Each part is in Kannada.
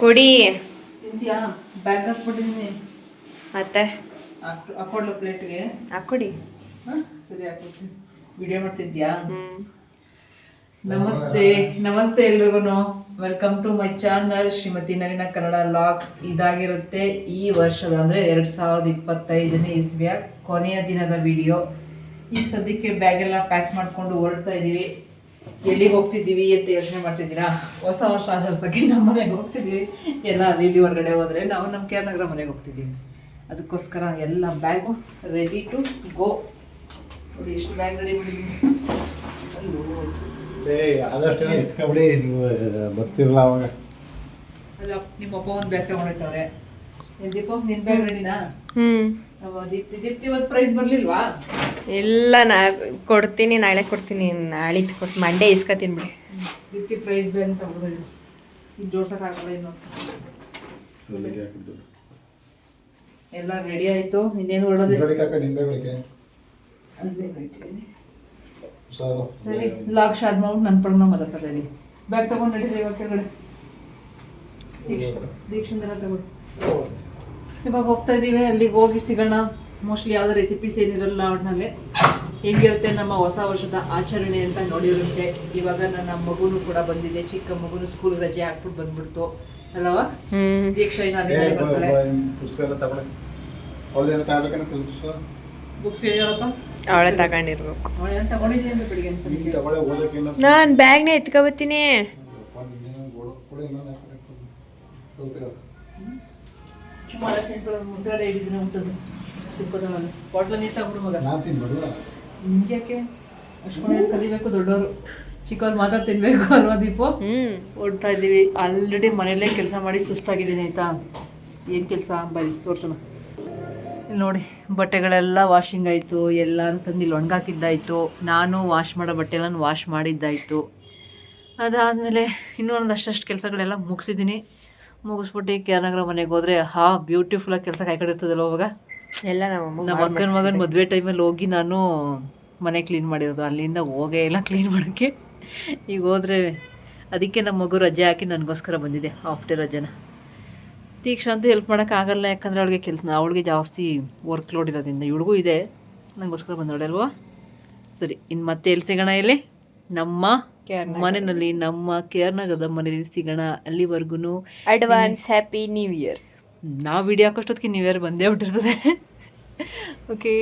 ಕೊಡಿ. ಬ್ಯಾಗ್ ಹಾಕ್ಬಿಟ್ಟಿದ್ದೀನಿ ಮತ್ತೆ? ಹಾಕೊಡ್ಲ ಪ್ಲೇಟ್ಗೆ? ಹಾಕೊಡಿ ಹಾಂ ಸರಿ ಹಾಕ್ಬಿಡ್ತೀನಿ. ವಿಡಿಯೋ ಮಾಡ್ತಿದ್ಯಾ ನಮಸ್ತೆ. ನಮಸ್ತೆ ಎಲ್ರಿಗೂ welcome to my channel Shrimati Naveena Kannada logs ಇದಾಗಿರುತ್ತೆ ಈ ವರ್ಷದ ಅಂದ್ರೆ ಎರಡು ಸಾವಿರದ ಇಪ್ಪತ್ತೈದನೇ ಇಸ್ವಿಯ ಕೊನೆಯ ದಿನದ ವಿಡಿಯೋ ಈಗ ಸದ್ಯಕ್ಕೆ ಬ್ಯಾಗೆಲ್ಲ ಪ್ಯಾಕ್ ಮಾಡ್ಕೊಂಡು ಹೊರಡ್ತಾ ಇದೀವಿ. ಎಲ್ಲಿಗೆ ಹೋಗ್ತಿದ್ದೀವಿ ಅಂತ ಯೋಚನೆ ಮಾಡ್ತಿದ್ದೀರಾ? ಹೊಸ ವರ್ಷ ಆಚರಿಸೋಕೆ ನಮ್ಮ ಮನೆಗೆ ಹೋಗ್ತಿದ್ದೀವಿ. ಎಲ್ಲ ಅಲ್ಲಿ ಇಲ್ಲಿ ಹೊರಗಡೆ ಹೋದ್ರೆ ನಾವು ನಮ್ಮ ಕೇರ್ನಗರ ಮನೆಗೆ ಹೋಗ್ತಿದ್ದೀವಿ. ಅದಕ್ಕೋಸ್ಕರ ಎಲ್ಲ ಬ್ಯಾಗು ರೆಡಿ ಟು ಗೋ ನೋಡಿ ಎಷ್ಟು ಬ್ಯಾಗ್ ರೆಡಿ ಮಾಡಿದ್ದೀವಿ ಆದಷ್ಟು ಇಸ್ಕೊಬಿಡಿ ನೀವು ಬರ್ತಿರಲ್ಲ ಅವಾಗ. ಅಲ್ಲ ನಿಮ್ಮ ಅಪ್ಪ ಒಂದು ಬ್ಯಾಗ್ ತಗೊಂಡಿರ್ತಾವ್ರೆ ದೀಪ ನಿನ್ ಬ್ಯಾಗ್ ರೆಡಿನಾ ಹ್ಮ್. ದೀಪ್ತಿ ದೀಪ್ತಿ ಇವತ್ತು ಪ್ರೈಸ್ ಬರ್ಲಿಲ್ವಾ? ಇಲ್ಲ ನಾ ಕೊಡ್ತೀನಿ ನಾಳೆ ಕೊಡ್ತೀನಿ ನಾಳೆ ಕೊಟ್ಟು ಮಂಡೇ ಇಸ್ಕೊತೀನಿ ಬಿಡಿ. ದೀಪ್ತಿ ಪ್ರೈಸ್ ತಗೊಂಡಿದ್ರು ಇದು ಜೋಡ್ಸಕ್ಕಾಗಲ್ಲ ಇನ್ನು. ಎಲ್ಲ ರೆಡಿ ಆಯ್ತು. ಇನ್ನೇನು ನಿಂಬೆಳಿಕೆ ಸಾರು. ಸರಿ ಲಾಕ್ ಶಾರ್ಟ್ ಮಾಡ್ಬಿಟ್ಟು ನನ್ನ ಪಡ್ನ ಮಾತಾಡ್ತಾರೆ ಹೇಳಿ ಬ್ಯಾಗ್ ತಗೊಂಡು ನಡೀರಿ ಇವಾಗ ಕೆಳಗಡೆ. ದೀಕ್ಷಿಂದೆಲ್ಲ ತಗೊಂಡು ಇವಾಗ ಹೋಗ್ತಾ ಇದೀವಿ ಅಲ್ಲಿಗೆ ಹೋಗಿ ಸಿಗೋಣ. ಮೋಸ್ಟ್ಲಿ ಯಾವುದೋ ರೆಸಿಪೀಸ್ ಏನಿರಲ್ಲ ಒಟ್ಟಿನಲ್ಲಿ ಹೇಗಿರುತ್ತೆ ನಮ್ಮ ಹೊಸ ವರ್ಷದ ಆಚರಣೆ ಅಂತ ನೋಡಿರುತ್ತೆ. ಇವಾಗ ನನ್ನ ಮಗುನು ಕೂಡ ಬಂದಿದೆ. ಚಿಕ್ಕ ಮಗುನು ಸ್ಕೂಲ್ ರಜೆ ಹಾಕ್ಬಿಟ್ಟು ಬಂದ್ಬಿಡ್ತು. ಅಲ್ಲವಾ ಹ್ಮ್. ದೀಕ್ಷಾ ಬುಕ್ಸ್ ಹೇಳಿದಳಪ್ಪ? ಅವಳೆ ತಗೊಂಡಿರ್ಬೇಕು. ನೀನು ಬ್ಯಾಗ್ನೇ ಎತ್ಕೊಬತ್ತೀನಿ ಸುಮಾರು ಬಾಟ್ಲ ಮಗ. ಕಲಿಬೇಕು ದೊಡ್ಡವರು. ಚಿಕ್ಕವ್ರು ಮಾತಾ ತಿನ್ಬೇಕು ಅಲ್ವಾ ದೀಪು? ಹ್ಮ್. ಓಡ್ತಾ ಇದ್ದೀವಿ. ಆಲ್ರೆಡಿ ಮನೆಯಲ್ಲೇ ಕೆಲಸ ಮಾಡಿ ಸುಸ್ತಾಗಿದ್ದೀನಿ ಆಯ್ತಾ? ಏನು ಕೆಲಸ? ಬರೀ ತೋರ್ಸೋಣ. ಇಲ್ಲಿ ನೋಡಿ ಬಟ್ಟೆಗಳೆಲ್ಲ ವಾಷಿಂಗ್ ಆಯಿತು. ಎಲ್ಲಾನು ತಂದು ಇಲ್ಲಿ ಒಣಗಾಕಿದ್ದಾಯಿತು. ನಾನು ವಾಶ್ ಮಾಡೋ ಬಟ್ಟೆ ಎಲ್ಲ ವಾಶ್ ಮಾಡಿದ್ದಾಯಿತು. ಅದಾದಮೇಲೆ ಇನ್ನೂ ಒಂದು ಅಷ್ಟಷ್ಟು ಕೆಲಸಗಳೆಲ್ಲ ಮುಗಿಸಿದ್ದೀನಿ. ಮುಗಿಸ್ಬಿಟ್ಟು ಕೇರನಗರ ಮನೆಗೆ ಹೋದರೆ ಹಾ ಬ್ಯೂಟಿಫುಲ್ಲಾಗಿ ಕೆಲಸ ಕಾಯ್ಕೊಂಡಿರ್ತದಲ್ಲ ಅವಾಗ ಎಲ್ಲ ನಮ್ಮ ನಮ್ಮ ಅಕ್ಕನ ಮಗನ ಮದುವೆ ಟೈಮಲ್ಲಿ ಹೋಗಿ ನಾನು ಮನೆ ಕ್ಲೀನ್ ಮಾಡಿರೋದು. ಅಲ್ಲಿಂದ ಹೋಗೇ ಇಲ್ಲ ಕ್ಲೀನ್ ಮಾಡೋಕ್ಕೆ. ಈಗ ಹೋದರೆ ಅದಕ್ಕೆ ನಮ್ಮ ಮಗು ರಜೆ ಹಾಕಿ ನನಗೋಸ್ಕರ ಬಂದಿದೆ ಹಾಫ್ ಡೇ ರಜೆನ. ತೀಕ್ಷಣ ಅಂತೂ ಹೆಲ್ಪ್ ಮಾಡೋಕ್ಕಾಗಲ್ಲ ಯಾಕಂದರೆ ಅವಳಿಗೆ ಕೆಲಸ ಅವಳಿಗೆ ಜಾಸ್ತಿ ವರ್ಕ್ ಲೋಡ್ ಇರೋದ್ರಿಂದ ಇವಳಿಗೂ ಇದೆ. ನನಗೋಸ್ಕರ ಬಂದವಳೆ ಅಲ್ವಾ ಸರಿ ಇನ್ನು ಮತ್ತೆ ಎಲ್ಲಿ ಸಿಗೋಣ ಇಲ್ಲಿ? ನಮ್ಮ ಮನೆಯಲ್ಲಿ ನಮ್ಮ ಕೇರ್ನಗರದ ಮನೆಯಲ್ಲಿ ಸಿಗೋಣ ಅಲ್ಲಿವರೆಗೂ ಅಡ್ವಾನ್ಸ್ ಹ್ಯಾಪಿ ನ್ಯೂ ಇಯರ್ ನಾವು ವಿಡಿಯೋ ಹಾಕೋಷ್ಟೊತ್ತಿಗೆ ನ್ಯೂ ಇಯರ್ ಬಂದೇ ಬಿಟ್ಟಿರ್ತದೆ. ಓಕೆ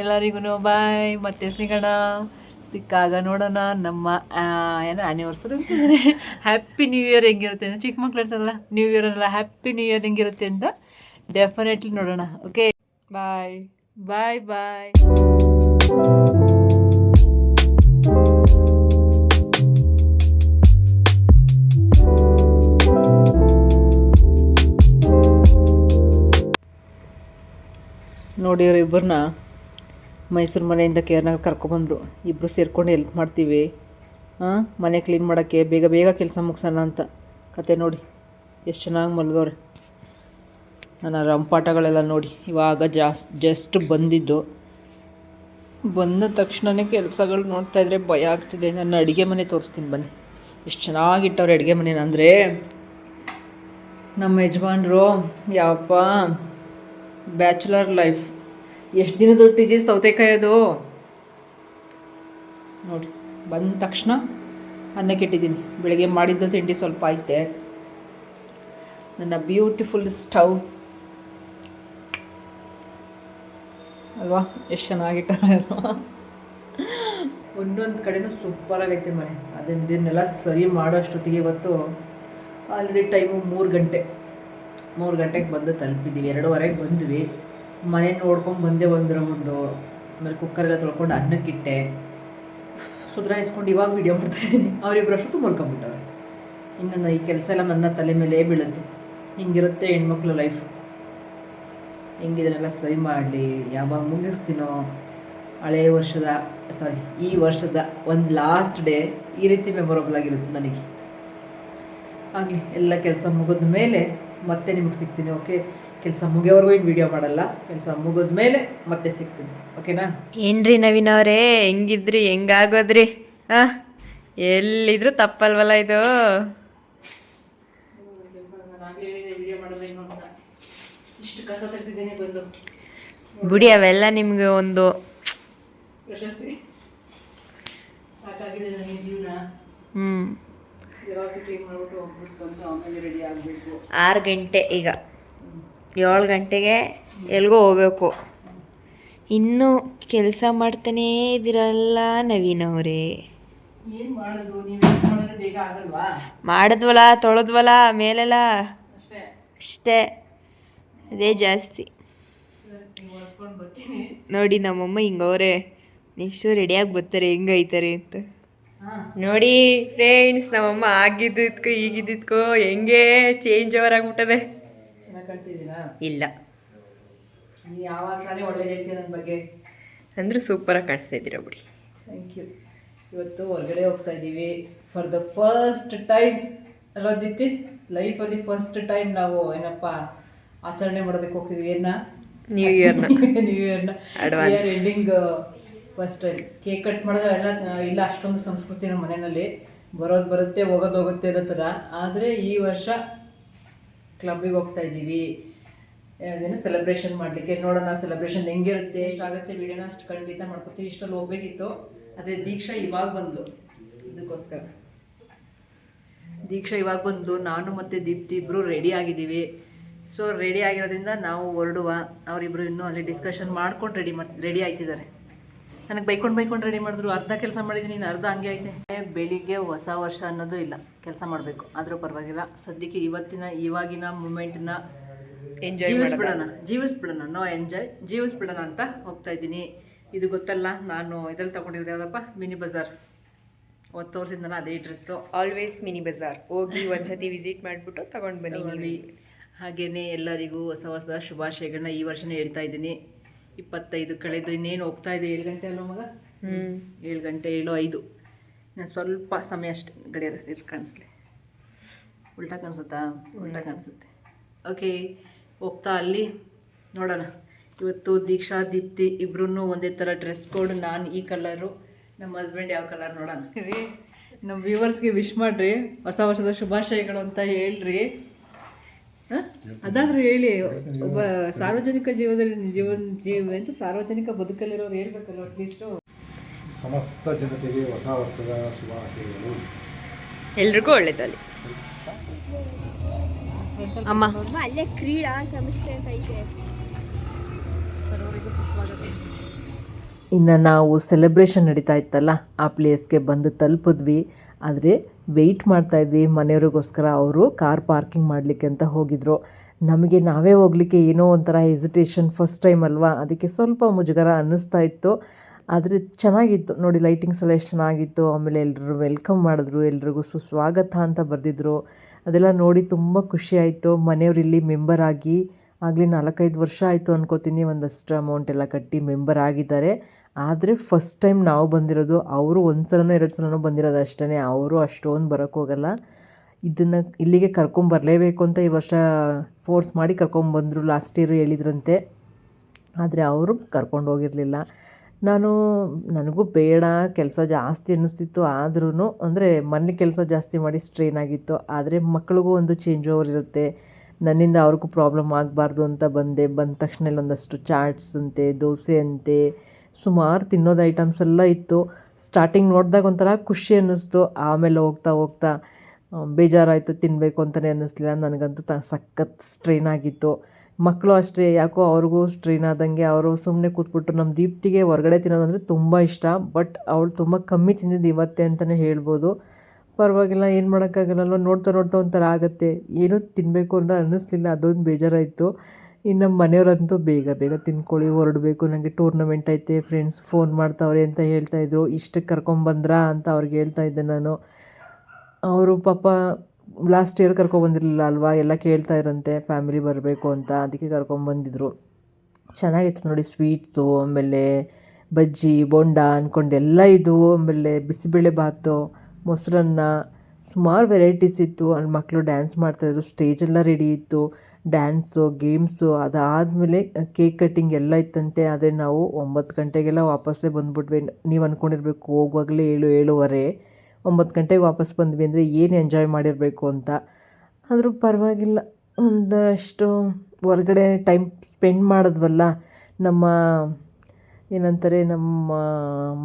ಎಲ್ಲರಿಗೂ ಬಾಯ್ ಮತ್ತೆ ಸಿಗೋಣ ಸಿಕ್ಕಾಗ ನೋಡೋಣ ನಮ್ಮ ಏನೋ ಆ್ಯನಿವರ್ಸರಿ ಹ್ಯಾಪಿ ನ್ಯೂ ಇಯರ್ ಹೆಂಗಿರುತ್ತೆ ಅಂತ ಚಿಕ್ಕ ಮಕ್ಳು ಇರ್ತಾರಲ್ಲ ನ್ಯೂ ಇಯರ್ ಅಲ್ಲ ಹ್ಯಾಪಿ ನ್ಯೂ ಇಯರ್ ಹೆಂಗಿರುತ್ತೆ ಅಂತ ಡೆಫಿನೆಟ್ಲಿ ನೋಡೋಣ. ಓಕೆ ಬಾಯ್ ಬಾಯ್ ಬಾಯ್ ನೋಡಿ ಅವ್ರು ಇಬ್ಬರನ್ನ ಮೈಸೂರು ಮನೆಯಿಂದ ಕೇರ್ನಾಗ ಕರ್ಕೊಬಂದರು. ಇಬ್ಬರು ಸೇರ್ಕೊಂಡು ಹೆಲ್ಪ್ ಮಾಡ್ತೀವಿ. ಹಾಂ ಮನೆ ಕ್ಲೀನ್ ಮಾಡೋಕ್ಕೆ ಬೇಗ ಬೇಗ ಕೆಲಸ ಮುಗಿಸೋಣ ಅಂತ. ಕತೆ ನೋಡಿ. ಎಷ್ಟು ಚೆನ್ನಾಗಿ ಮಲ್ಗವ್ರೆ ನನ್ನ ರಂಪಾಟಗಳೆಲ್ಲ ನೋಡಿ. ಇವಾಗ ಜಾಸ್ ಜಸ್ಟ್ ಬಂದಿದ್ದು. ಬಂದ ತಕ್ಷಣವೇ ಕೆಲಸಗಳು ನೋಡ್ತಾ ಇದ್ರೆ ಭಯ ಆಗ್ತಿದೆ. ನನ್ನ ಅಡುಗೆ ಮನೆ ತೋರಿಸ್ತೀನಿ ಬನ್ನಿ. ಎಷ್ಟು ಚೆನ್ನಾಗಿಟ್ಟವ್ರೆ ಅಡುಗೆ ಮನೇನ. ಅಂದರೆ ನಮ್ಮ ಯಜಮಾನ್ರು ಯಾವಪ್ಪ ಬ್ಯಾಚುಲರ್ ಲೈಫ್. ಎಷ್ಟು ದಿನದ ಒಟ್ಟಿಗೆ ಸೌತೆಕಾಯಿ ಅದು ನೋಡಿ, ಬಂದ ತಕ್ಷಣ ಅನ್ನಕ್ಕೆ ಇಟ್ಟಿದ್ದೀನಿ ಬೆಳಗ್ಗೆ ಮಾಡಿದ್ದು ತಿಂಡಿ ಸ್ವಲ್ಪ ಐತೆ ನನ್ನ ಬ್ಯೂಟಿಫುಲ್ ಸ್ಟವ್ ಅಲ್ವಾ? ಎಷ್ಟು ಚೆನ್ನಾಗಿಟ್ಟಾರೆ ಅಲ್ವಾ? ಒಂದೊಂದು ಕಡೆನೂ ಸೂಪರಾಗೈತೆ ಮನೆ. ಅದನ್ನೆಲ್ಲ ಸರಿ ಮಾಡೋ ಅಷ್ಟೊತ್ತಿಗೆ ಇವತ್ತು ಆಲ್ರೆಡಿ ಟೈಮು ಮೂರು ಗಂಟೆ. ಮೂರು ಗಂಟೆಗೆ ಬಂದು ತಲುಪಿದ್ದೀವಿ, ಎರಡೂವರೆಗೆ ಬಂದ್ವಿ. ಮನೆ ನೋಡ್ಕೊಂಡು ಬಂದೆ ಒಂದು ರೌಂಡು ಆಮೇಲೆ ಕುಕ್ಕರೆಲ್ಲ ತೊಳ್ಕೊಂಡು ಅನ್ನಕ್ಕಿಟ್ಟೆ ಸುಧಾರಿಸ್ಕೊಂಡು ಇವಾಗ ವೀಡಿಯೋ ಮಾಡ್ತಾಯಿದ್ದೀನಿ ಅವರಿಬ್ಬರು ಅಷ್ಟೊತ್ತು ಮಲ್ಕೊಂಬಿಟ್ಟವ್ರೆ ಇನ್ನು ಈ ಕೆಲಸ ಎಲ್ಲ ನನ್ನ ತಲೆ ಮೇಲೆ ಬೀಳುತ್ತೆ. ಹಿಂಗಿರುತ್ತೆ ಹೆಣ್ಮಕ್ಳು ಲೈಫ್ ಹೆಂಗಿದ್ರೆಲ್ಲ ಸರಿ ಮಾಡಲಿ? ಯಾವಾಗ ಮುಗಿಸ್ತೀನೋ? ಹಳೆಯ ವರ್ಷದ ಸಾರಿ ಈ ವರ್ಷದ ಒಂದು ಲಾಸ್ಟ್ ಡೇ ಈ ರೀತಿ ಮೆಮೊರಬಲ್ ಆಗಿರುತ್ತೆ ನನಗೆ. ಆಗಲಿ, ಎಲ್ಲ ಕೆಲಸ ಮುಗಿದ ಮೇಲೆ ಮತ್ತೆ ನಿಮಗೆ ಸಿಗ್ತೀನಿ ಓಕೆ ಕೆಲಸ ಮುಗಿಯೋವರೆಗೂ ಏನು ವಿಡಿಯೋ ಮಾಡಲ್ಲ. ಕೆಲಸ ಮುಗಿದ ಮೇಲೆ ಮತ್ತೆ ಸಿಗ್ತೀನಿ ಓಕೆನಾ ಏನ್ರಿ ನವೀನ್ ಅವರೇ ಹೆಂಗಿದ್ರಿ ಹೆಂಗಾಗೋದ್ರಿ? ಹಾಂ? ಎಲ್ಲಿದ್ರು ತಪ್ಪಲ್ವಲ್ಲ ಇದು? ಬಿಡಿ ಅವೆಲ್ಲ ನಿಮ್ಗೆ ಒಂದು ಪ್ರಶಸ್ತಿ. ಸಾಕಾಗಿದೆ ಆರು ಗಂಟೆ ಈಗ. ಏಳು ಗಂಟೆಗೆ ಎಲ್ಗೋ ಹೋಗ್ಬೇಕು. ಇನ್ನೂ ಕೆಲಸ ಮಾಡ್ತಾನೇ ಇದಿರಲ್ಲ ನವೀನ್ ಅವರೇ. ಮಾಡಿದ್ವಲ್ಲ ತೊಳೆದ್ವಲ್ಲ ಮೇಲೆಲ್ಲ? ಅಷ್ಟೇ. ಅದೇ ಜಾಸ್ತಿ. ನೋಡಿ ನಮ್ಮಮ್ಮ ಹಿಂಗವ್ರೆ ನೆಕ್ಸ್ಟು ರೆಡಿಯಾಗಿ ಬರ್ತಾರೆ ಹೆಂಗೈತಾರೆ ಅಂತ. ನೋಡಿ ಫ್ರೆಂಡ್ಸ್ ನಮ್ಮಮ್ಮ ಆಗಿದ್ದಕ್ಕೂ ಈಗಿದ್ದಕ್ಕೂ ಹೆಂಗೆ ಚೇಂಜ್ ಓವರ್ ಆಗ್ಬಿಟ್ಟದೆ ಇಲ್ಲ. ಅಂದ್ರೆ ಸೂಪರಾಗಿ ಕಾಣಿಸ್ತಾ ಇದ್ದೀರಾ ಬಿಡಿ. ಥ್ಯಾಂಕ್ ಯು ಇವತ್ತು ಹೊರಗಡೆ ಹೋಗ್ತಾ ಇದ್ದೀವಿ. ಫಾರ್ ದ ಫಸ್ಟ್ ಟೈಮ್ ಅಲ್ವಾ ದೀಪ್ತಿ ಲೈಫಲ್ಲಿ ಫಸ್ಟ್ ಟೈಮ್ ನಾವು ಏನಪ್ಪ ಆಚರಣೆ ಮಾಡೋದಕ್ಕೆ ಹೋಗ್ತಿದ್ವಿ ಏನ? ನ್ಯೂ ಇಯರ್ನ new ಇಯರ್ನ. Year ending first cake cut ಮಾಡೋದು ಎಲ್ಲ, ಇಲ್ಲ, ಅಷ್ಟೊಂದು ಸಂಸ್ಕೃತಿ ನಮ್ಮ ಮನೆಯಲ್ಲಿ. ಬರೋದು ಬರುತ್ತೆ, ಹೋಗೋದು ಹೋಗುತ್ತೆ ಇರೋ ಥರ. ಆದರೆ ಈ ವರ್ಷ ಕ್ಲಬ್ಬಿಗೆ ಹೋಗ್ತಾ ಇದ್ದೀವಿ. ಏನು ಸೆಲೆಬ್ರೇಷನ್ ಮಾಡಲಿಕ್ಕೆ. ನೋಡೋಣ ಸೆಲೆಬ್ರೇಷನ್ ಹೆಂಗಿರುತ್ತೆ ಎಷ್ಟಾಗುತ್ತೆ ವಿಡಿಯೋನ ಅಷ್ಟು ಖಂಡಿತ ಮಾಡ್ಕೊತೀವಿ ಇಷ್ಟಲ್ಲಿ ಹೋಗ್ಬೇಕಿತ್ತು. ಆದರೆ ದೀಕ್ಷಾ ಇವಾಗ ಬಂದು. ಅದಕ್ಕೋಸ್ಕರ ದೀಕ್ಷಾ ಇವಾಗ ಬಂದು, ನಾನು ಮತ್ತು ದೀಪ್ತಿ ಇಬ್ಬರು ರೆಡಿ ಆಗಿದ್ದೀವಿ. ಸೊ ರೆಡಿ ಆಗಿರೋದ್ರಿಂದ ನಾವು ಹೊರಡುವ. ಅವರಿಬ್ಬರು ಇನ್ನೂ ಅಲ್ಲಿ ಡಿಸ್ಕಷನ್ ಮಾಡ್ಕೊಂಡು ರೆಡಿ ಮಾಡಿ ರೆಡಿ ಆಯ್ತಿದ್ದಾರೆ. ನನಗೆ ಬೈಕೊಂಡು ಬೈಕೊಂಡು ರೆಡಿ ಮಾಡಿದ್ರು. ಅರ್ಧ ಕೆಲಸ ಮಾಡಿದ್ದೀನಿ ನೀನು ಅರ್ಧ ಹಂಗೆ ಐತೆ. ಬೆಳಿಗ್ಗೆ ಹೊಸ ವರ್ಷ ಅನ್ನೋದು ಇಲ್ಲ. ಕೆಲಸ ಮಾಡಬೇಕು. ಆದರೂ ಪರವಾಗಿಲ್ಲ. ಸದ್ಯಕ್ಕೆ ಇವತ್ತಿನ ಇವಾಗಿನ ಮೂಮೆಂಟ್ನ ಎಂಜಾಯ್ ಜೀವಿಸ್ಬಿಡೋಣ. ಜೀವಿಸ್ಬಿಡೋಣ. ನೋ ಎಂಜಾಯ್ ಜೀವಿಸ್ಬಿಡೋಣ ಅಂತ ಹೋಗ್ತಾ ಇದ್ದೀನಿ. ಇದು ಗೊತ್ತಲ್ಲ ನಾನು ಇದ್ರಲ್ಲಿ ತಗೊಂಡಿರೋದು ಯಾವುದಪ್ಪ? Mini bazaar. ಅವತ್ತು ತೋರಿಸಿದ್ನಲ್ಲ ಅದೇ ಡ್ರೆಸ್ಸು ಆಲ್ವೇಸ್ ಮಿನಿ ಬಜಾರ್. ಹೋಗಿ ಒಂದ್ಸತಿ ವಿಸಿಟ್ ಮಾಡಿಬಿಟ್ಟು ತಗೊಂಡು ಬನ್ನಿ ಹಾಗೆಯೇ ಎಲ್ಲರಿಗೂ ಹೊಸ ವರ್ಷದ ಶುಭಾಶಯಗಳನ್ನ ಈ ವರ್ಷನೇ ಹೇಳ್ತಾ ಇದ್ದೀನಿ. ಇಪ್ಪತ್ತೈದು ಕಳೆದು ಇನ್ನೇನು ಹೋಗ್ತಾ ಇದೆ? ಏಳು ಗಂಟೆ ಅಲ್ವ ಮಗ? ಹ್ಞೂ ಏಳು ಗಂಟೆ ಏಳು ಐದು. ನಾನು ಸ್ವಲ್ಪ ಸಮಯ ಅಷ್ಟೆ ಗಡಿಯಾರ ಇಲ್ಲಿ ಕಾಣಿಸ್ಲಿ. ಉಲ್ಟಾ ಕಾಣಿಸುತ್ತಾ? ಉಲ್ಟಾ ಕಾಣಿಸುತ್ತೆ. ಓಕೆ ಹೋಗ್ತಾ ಅಲ್ಲಿ. ನೋಡೋಣ. ಇವತ್ತು ದೀಕ್ಷಾ ದೀಪ್ತಿ ಇಬ್ರು ಒಂದೇ ಥರ ಡ್ರೆಸ್ ಕೋಡ್ ನಾನು ಈ ಕಲರು ನಮ್ಮ ಹಸ್ಬೆಂಡ್ ಯಾವ ಕಲರ್ ನೋಡೋಣ. ರೀ ನಮ್ಮ ವ್ಯೂವರ್ಸ್ಗೆ ವಿಶ್ ಮಾಡಿರಿ. ಹೊಸ ವರ್ಷದ ಶುಭಾಶಯಗಳು ಅಂತ ಹೇಳ್ರಿ. ಅದಾದರೂ ಹೇಳಿ ಒಬ್ಬ ಸಾರ್ವಜನಿಕ ಜೀವನದಲ್ಲಿ ಜೀವನ ಜೀವ ಅಂತ ಸಾರ್ವಜನಿಕ ಬದುಕಲ್ಲಿರೋರು ಹೇಳ್ಬೇಕಲ್ಲ ಅಟ್ಲೀಸ್ಟ್ ಸಮಸ್ತ ಜನತೆಗೆ ಹೊಸ ವರ್ಷದ ಶುಭಾಶಯಗಳು. ಎಲ್ರಿಗೂ ಒಳ್ಳೇದಲ್ಲಿ ಅಮ್ಮ. ಅಲ್ಲೇ ಕ್ರೀಡಾ ಸಂಸ್ಥೆ ಅಂತ ಐತೆ. ಇನ್ನು ನಾವು ಸೆಲೆಬ್ರೇಷನ್ ನಡೀತಾ ಇತ್ತಲ್ಲ ಆ ಪ್ಲೇಸ್ಗೆ ಬಂದು ತಲುಪಿದ್ವಿ. ಆದರೆ ವೆಯ್ಟ್ ಮಾಡ್ತಾಯಿದ್ವಿ ಮನೆಯವ್ರಿಗೋಸ್ಕರ ಅವರು ಕಾರ್ ಪಾರ್ಕಿಂಗ್ ಮಾಡಲಿಕ್ಕೆ ಅಂತ ಹೋಗಿದ್ರು. ನಮಗೆ ನಾವೇ ಹೋಗ್ಲಿಕ್ಕೆ ಏನೋ ಒಂಥರ ಹೆಸಿಟೇಷನ್ ಫಸ್ಟ್ ಟೈಮ್ ಅಲ್ವಾ? ಅದಕ್ಕೆ ಸ್ವಲ್ಪ ಮುಜುಗರ ಅನ್ನಿಸ್ತಾ ಇತ್ತು. ಆದರೆ ಚೆನ್ನಾಗಿತ್ತು. ನೋಡಿ ಲೈಟಿಂಗ್ಸ್ ಎಲ್ಲ ಎಷ್ಟು ಚೆನ್ನಾಗಿತ್ತು. ಆಮೇಲೆ ಎಲ್ಲರೂ ವೆಲ್ಕಮ್ ಮಾಡಿದ್ರು. ಎಲ್ರಿಗೂ ಸುಸ್ವಾಗತ ಅಂತ ಬರೆದಿದ್ರು. ಅದೆಲ್ಲ ನೋಡಿ ತುಂಬ ಖುಷಿ ಆಯಿತು. ಮನೆಯವ್ರು ಇಲ್ಲಿ ಮೆಂಬರ್ ಆಗಿ ಆಗಲಿ ನಾಲ್ಕೈದು ವರ್ಷ ಆಯಿತು ಅನ್ಕೋತೀನಿ. ಒಂದಷ್ಟು ಅಮೌಂಟ್ ಎಲ್ಲ ಕಟ್ಟಿ ಮೆಂಬರ್ ಆಗಿದ್ದಾರೆ. ಆದರೆ ಫಸ್ಟ್ ಟೈಮ್ ನಾವು ಬಂದಿರೋದು ಅವರು ಒಂದು ಸಲನೋ ಎರಡು ಸಲನೋ ಬಂದಿರೋದು ಅಷ್ಟೇ ಅವರು ಅಷ್ಟೊಂದು ಬರೋಕ್ಕೋಗಲ್ಲ ಇದನ್ನು ಇಲ್ಲಿಗೆ ಕರ್ಕೊಂಬರಲೇಬೇಕು ಅಂತ ಈ ವರ್ಷ ಫೋರ್ಸ್ ಮಾಡಿ ಕರ್ಕೊಂಬಂದರು ಲಾಸ್ಟ್ ಇಯರ್ ಹೇಳಿದ್ರಂತೆ. ಆದರೆ ಅವರು ಕರ್ಕೊಂಡು ಹೋಗಿರಲಿಲ್ಲ. ನಾನು, ನನಗೂ ಬೇಡ, ಕೆಲಸ ಜಾಸ್ತಿ ಅನ್ನಿಸ್ತಿತ್ತು. ಆದ್ರೂ ಅಂದರೆ ಮನೆ ಕೆಲಸ ಜಾಸ್ತಿ ಮಾಡಿ ಸ್ಟ್ರೈನ್ ಆಗಿತ್ತು. ಆದರೆ ಮಕ್ಳಿಗೂ ಒಂದು ಚೇಂಜ್ ಓವರ್ ಇರುತ್ತೆ. ನನ್ನಿಂದ ಅವ್ರಿಗೂ ಪ್ರಾಬ್ಲಮ್ ಆಗಬಾರ್ದು ಅಂತ ಬಂದೆ. ಬಂದ ತಕ್ಷಣ ಒಂದಷ್ಟು ಚಾಟ್ಸ್ ಅಂತೆ, ದೋಸೆ ಅಂತೆ ಸುಮಾರು ತಿನ್ನೋದು ಐಟಮ್ಸ್ ಎಲ್ಲ ಇತ್ತು. ಸ್ಟಾರ್ಟಿಂಗ್ ನೋಡಿದಾಗ ಒಂಥರ ಖುಷಿ ಅನ್ನಿಸ್ತು. ಆಮೇಲೆ ಹೋಗ್ತಾ ಹೋಗ್ತಾ ಬೇಜಾರಾಯಿತು ತಿನ್ನಬೇಕು ಅಂತಲೇ ಅನ್ನಿಸ್ಲಿಲ್ಲ. ನನಗಂತೂ ತ, ಸಖತ್ ಸ್ಟ್ರೈನ್ ಆಗಿತ್ತು. ಮಕ್ಕಳು ಅಷ್ಟೇ, ಯಾಕೋ ಅವ್ರಿಗೂ ಸ್ಟ್ರೈನ್ ಆದಂಗೆ ಅವರು ಸುಮ್ಮನೆ ಕೂತ್ಬಿಟ್ಟು ನಮ್ಮ ದೀಪ್ತಿಗೆ ಹೊರಗಡೆ ತಿನ್ನೋದಂದರೆ ತುಂಬ ಇಷ್ಟ. ಬಟ್ ಅವಳು ತುಂಬ ಕಮ್ಮಿ ತಿಂದಿದ್ದು ಇವತ್ತೆ ಅಂತಲೇ ಹೇಳ್ಬೋದು. ಪರವಾಗಿಲ್ಲ, ಏನು ಮಾಡೋಕ್ಕಾಗಲ್ಲ ನೋಡ್ತಾ ನೋಡ್ತಾ ಒಂಥರ ಆಗುತ್ತೆ. ಏನೂ ತಿನ್ನಬೇಕು ಅಂತ ಅನ್ನಿಸ್ಲಿಲ್ಲ. ಅದೊಂದು ಬೇಜಾರಾಯಿತು. ಇನ್ನು ನಮ್ಮ ಮನೆಯವರಂತೂ ಬೇಗ ಬೇಗ ತಿನ್ಕೊಳ್ಳಿ ಹೊರಡಬೇಕು. ನನಗೆ ಟೂರ್ನಮೆಂಟ್ ಐತೆ ಫ್ರೆಂಡ್ಸ್ ಫೋನ್ ಮಾಡ್ತಾವ್ರೆ ಅಂತ ಹೇಳ್ತಾಯಿದ್ರು ಇಷ್ಟಕ್ಕೆ ಕರ್ಕೊಂಬಂದ್ರಾ ಅಂತ ಅವ್ರಿಗೆ ಹೇಳ್ತಾ ಇದ್ದೆ ನಾನು. ಅವರು ಪಾಪ ಲಾಸ್ಟ್ ಇಯರ್ ಕರ್ಕೊಬಂದಿರಲಿಲ್ಲ ಅಲ್ವಾ? ಎಲ್ಲ ಕೇಳ್ತಾ ಇರಂತೆ ಫ್ಯಾಮಿಲಿ ಬರಬೇಕು ಅಂತ. ಅದಕ್ಕೆ ಕರ್ಕೊಂಬಂದಿದ್ರು ಚೆನ್ನಾಗಿತ್ತು ನೋಡಿ ಸ್ವೀಟ್ಸು ಆಮೇಲೆ ಬಜ್ಜಿ, ಬೋಂಡ ಅಂದ್ಕೊಂಡು ಎಲ್ಲ ಇದ್ದವು ಆಮೇಲೆ ಬಿಸಿಬೇಳೆ ಭಾತು, ಮೊಸರನ್ನ. ಸುಮಾರು ವೆರೈಟೀಸ್ ಇತ್ತು. ಅಲ್ಲಿ ಮಕ್ಕಳು ಡ್ಯಾನ್ಸ್ ಮಾಡ್ತಾಯಿದ್ರು ಸ್ಟೇಜೆಲ್ಲ ರೆಡಿ ಇತ್ತು. ಡ್ಯಾನ್ಸು, ಗೇಮ್ಸು ಅದಾದಮೇಲೆ ಕೇಕ್ ಕಟ್ಟಿಂಗ್ ಎಲ್ಲ ಇತ್ತಂತೆ. ಆದರೆ ನಾವು ಒಂಬತ್ತು ಗಂಟೆಗೆಲ್ಲ ವಾಪಸ್ಸೇ ಬಂದುಬಿಟ್ವಿ. ನೀವು ಅಂದ್ಕೊಂಡಿರ್ಬೇಕು ಹೋಗುವಾಗಲೇ ಏಳು, ಏಳುವರೆ. ಒಂಬತ್ತು ಗಂಟೆಗೆ ವಾಪಸ್ ಬಂದ್ವಿ ಅಂದರೆ ಏನು ಎಂಜಾಯ್ ಮಾಡಿರಬೇಕು ಅಂತ. ಆದರೂ ಪರವಾಗಿಲ್ಲ. ಒಂದಷ್ಟು ಹೊರ್ಗಡೆ ಟೈಮ್ ಸ್ಪೆಂಡ್ ಮಾಡಿದ್ವಲ್ಲ, ನಮ್ಮ ಏನಂತಾರೆ, ನಮ್ಮ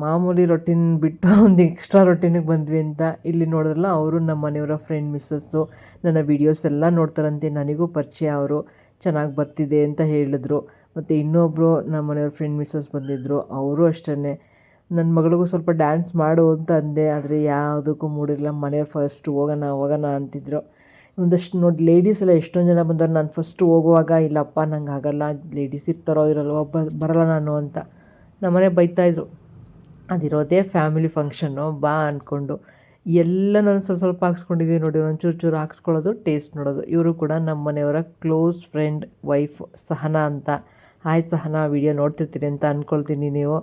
ಮಾಮೂಲಿ ರೊಟೀನ್ ಬಿಟ್ಟು ಒಂದು ಎಕ್ಸ್ಟ್ರಾ ರೊಟ್ಟಿನಿಗೆ ಬಂದ್ವಿ ಅಂತ ಇಲ್ಲಿ ನೋಡಿದ್ರಲ್ಲ, ಅವರು ನಮ್ಮ ಮನೆಯವರ ಫ್ರೆಂಡ್ ಮಿಸ್ಸಸ್ಸು ನನ್ನ ವೀಡಿಯೋಸ್ ಎಲ್ಲ ನೋಡ್ತಾರಂತೆ, ನನಗೂ ಪರಿಚಯ ಅವರು, ಚೆನ್ನಾಗಿ ಬರ್ತಿದೆ ಅಂತ ಹೇಳಿದ್ರು. ಮತ್ತು ಇನ್ನೊಬ್ಬರು ನಮ್ಮ ಮನೆಯವ್ರ ಫ್ರೆಂಡ್ ಮಿಸ್ಸಸ್ ಬಂದಿದ್ದರು ಅವರು ಅಷ್ಟೇ ನನ್ನ ಮಗಳಿಗೂ ಸ್ವಲ್ಪ ಡ್ಯಾನ್ಸ್ ಮಾಡು ಅಂತ ಅಂದೆ, ಆದರೆ ಯಾವುದಕ್ಕೂ ಮೂಡಿರಲ್ಲ ಮನೆಯವ್ರು ಫಸ್ಟ್ ಹೋಗೋಣ ಹೋಗೋಣ ಅಂತಿದ್ರು. ಒಂದಷ್ಟು ನೋಡಿ ಲೇಡೀಸ್ ಎಲ್ಲ ಎಷ್ಟೊಂದು ಜನ ಬಂದವ್ರು ನಾನು ಫಸ್ಟ್ ಹೋಗುವಾಗ, ಇಲ್ಲಪ್ಪ, ನಂಗೆ ಆಗಲ್ಲ ಲೇಡೀಸ್ ಇರ್ತಾರೋ, ಇರಲ್ವೋ ಬರಲ್ಲ ನಾನು ಅಂತ. ನಮ್ಮನೆ ಬೈತಾಯಿದ್ರು ಅದಿರೋದೇ ಫ್ಯಾಮಿಲಿ ಫಂಕ್ಷನ್ನು ಬಾ ಅಂದ್ಕೊಂಡು ಎಲ್ಲ ನಾನು ಸ್ವಲ್ಪ ಸ್ವಲ್ಪ ಹಾಕ್ಸ್ಕೊಂಡಿದ್ದೀವಿ ನೋಡಿ, ಒಂಚೂರು ಚೂರು ಹಾಕ್ಸ್ಕೊಳ್ಳೋದು ಟೇಸ್ಟ್ ನೋಡೋದು. ಇವರು ಕೂಡ ನಮ್ಮ ಮನೆಯವರ ಕ್ಲೋಸ್ ಫ್ರೆಂಡ್ ವೈಫ್ ಸಹನಾ ಅಂತ. ಹಾಯ್ ಸಹನಾ ವಿಡಿಯೋ ನೋಡ್ತಿರ್ತೀನಿ ಅಂತ ಅಂದ್ಕೊಳ್ತೀನಿ ನೀವು.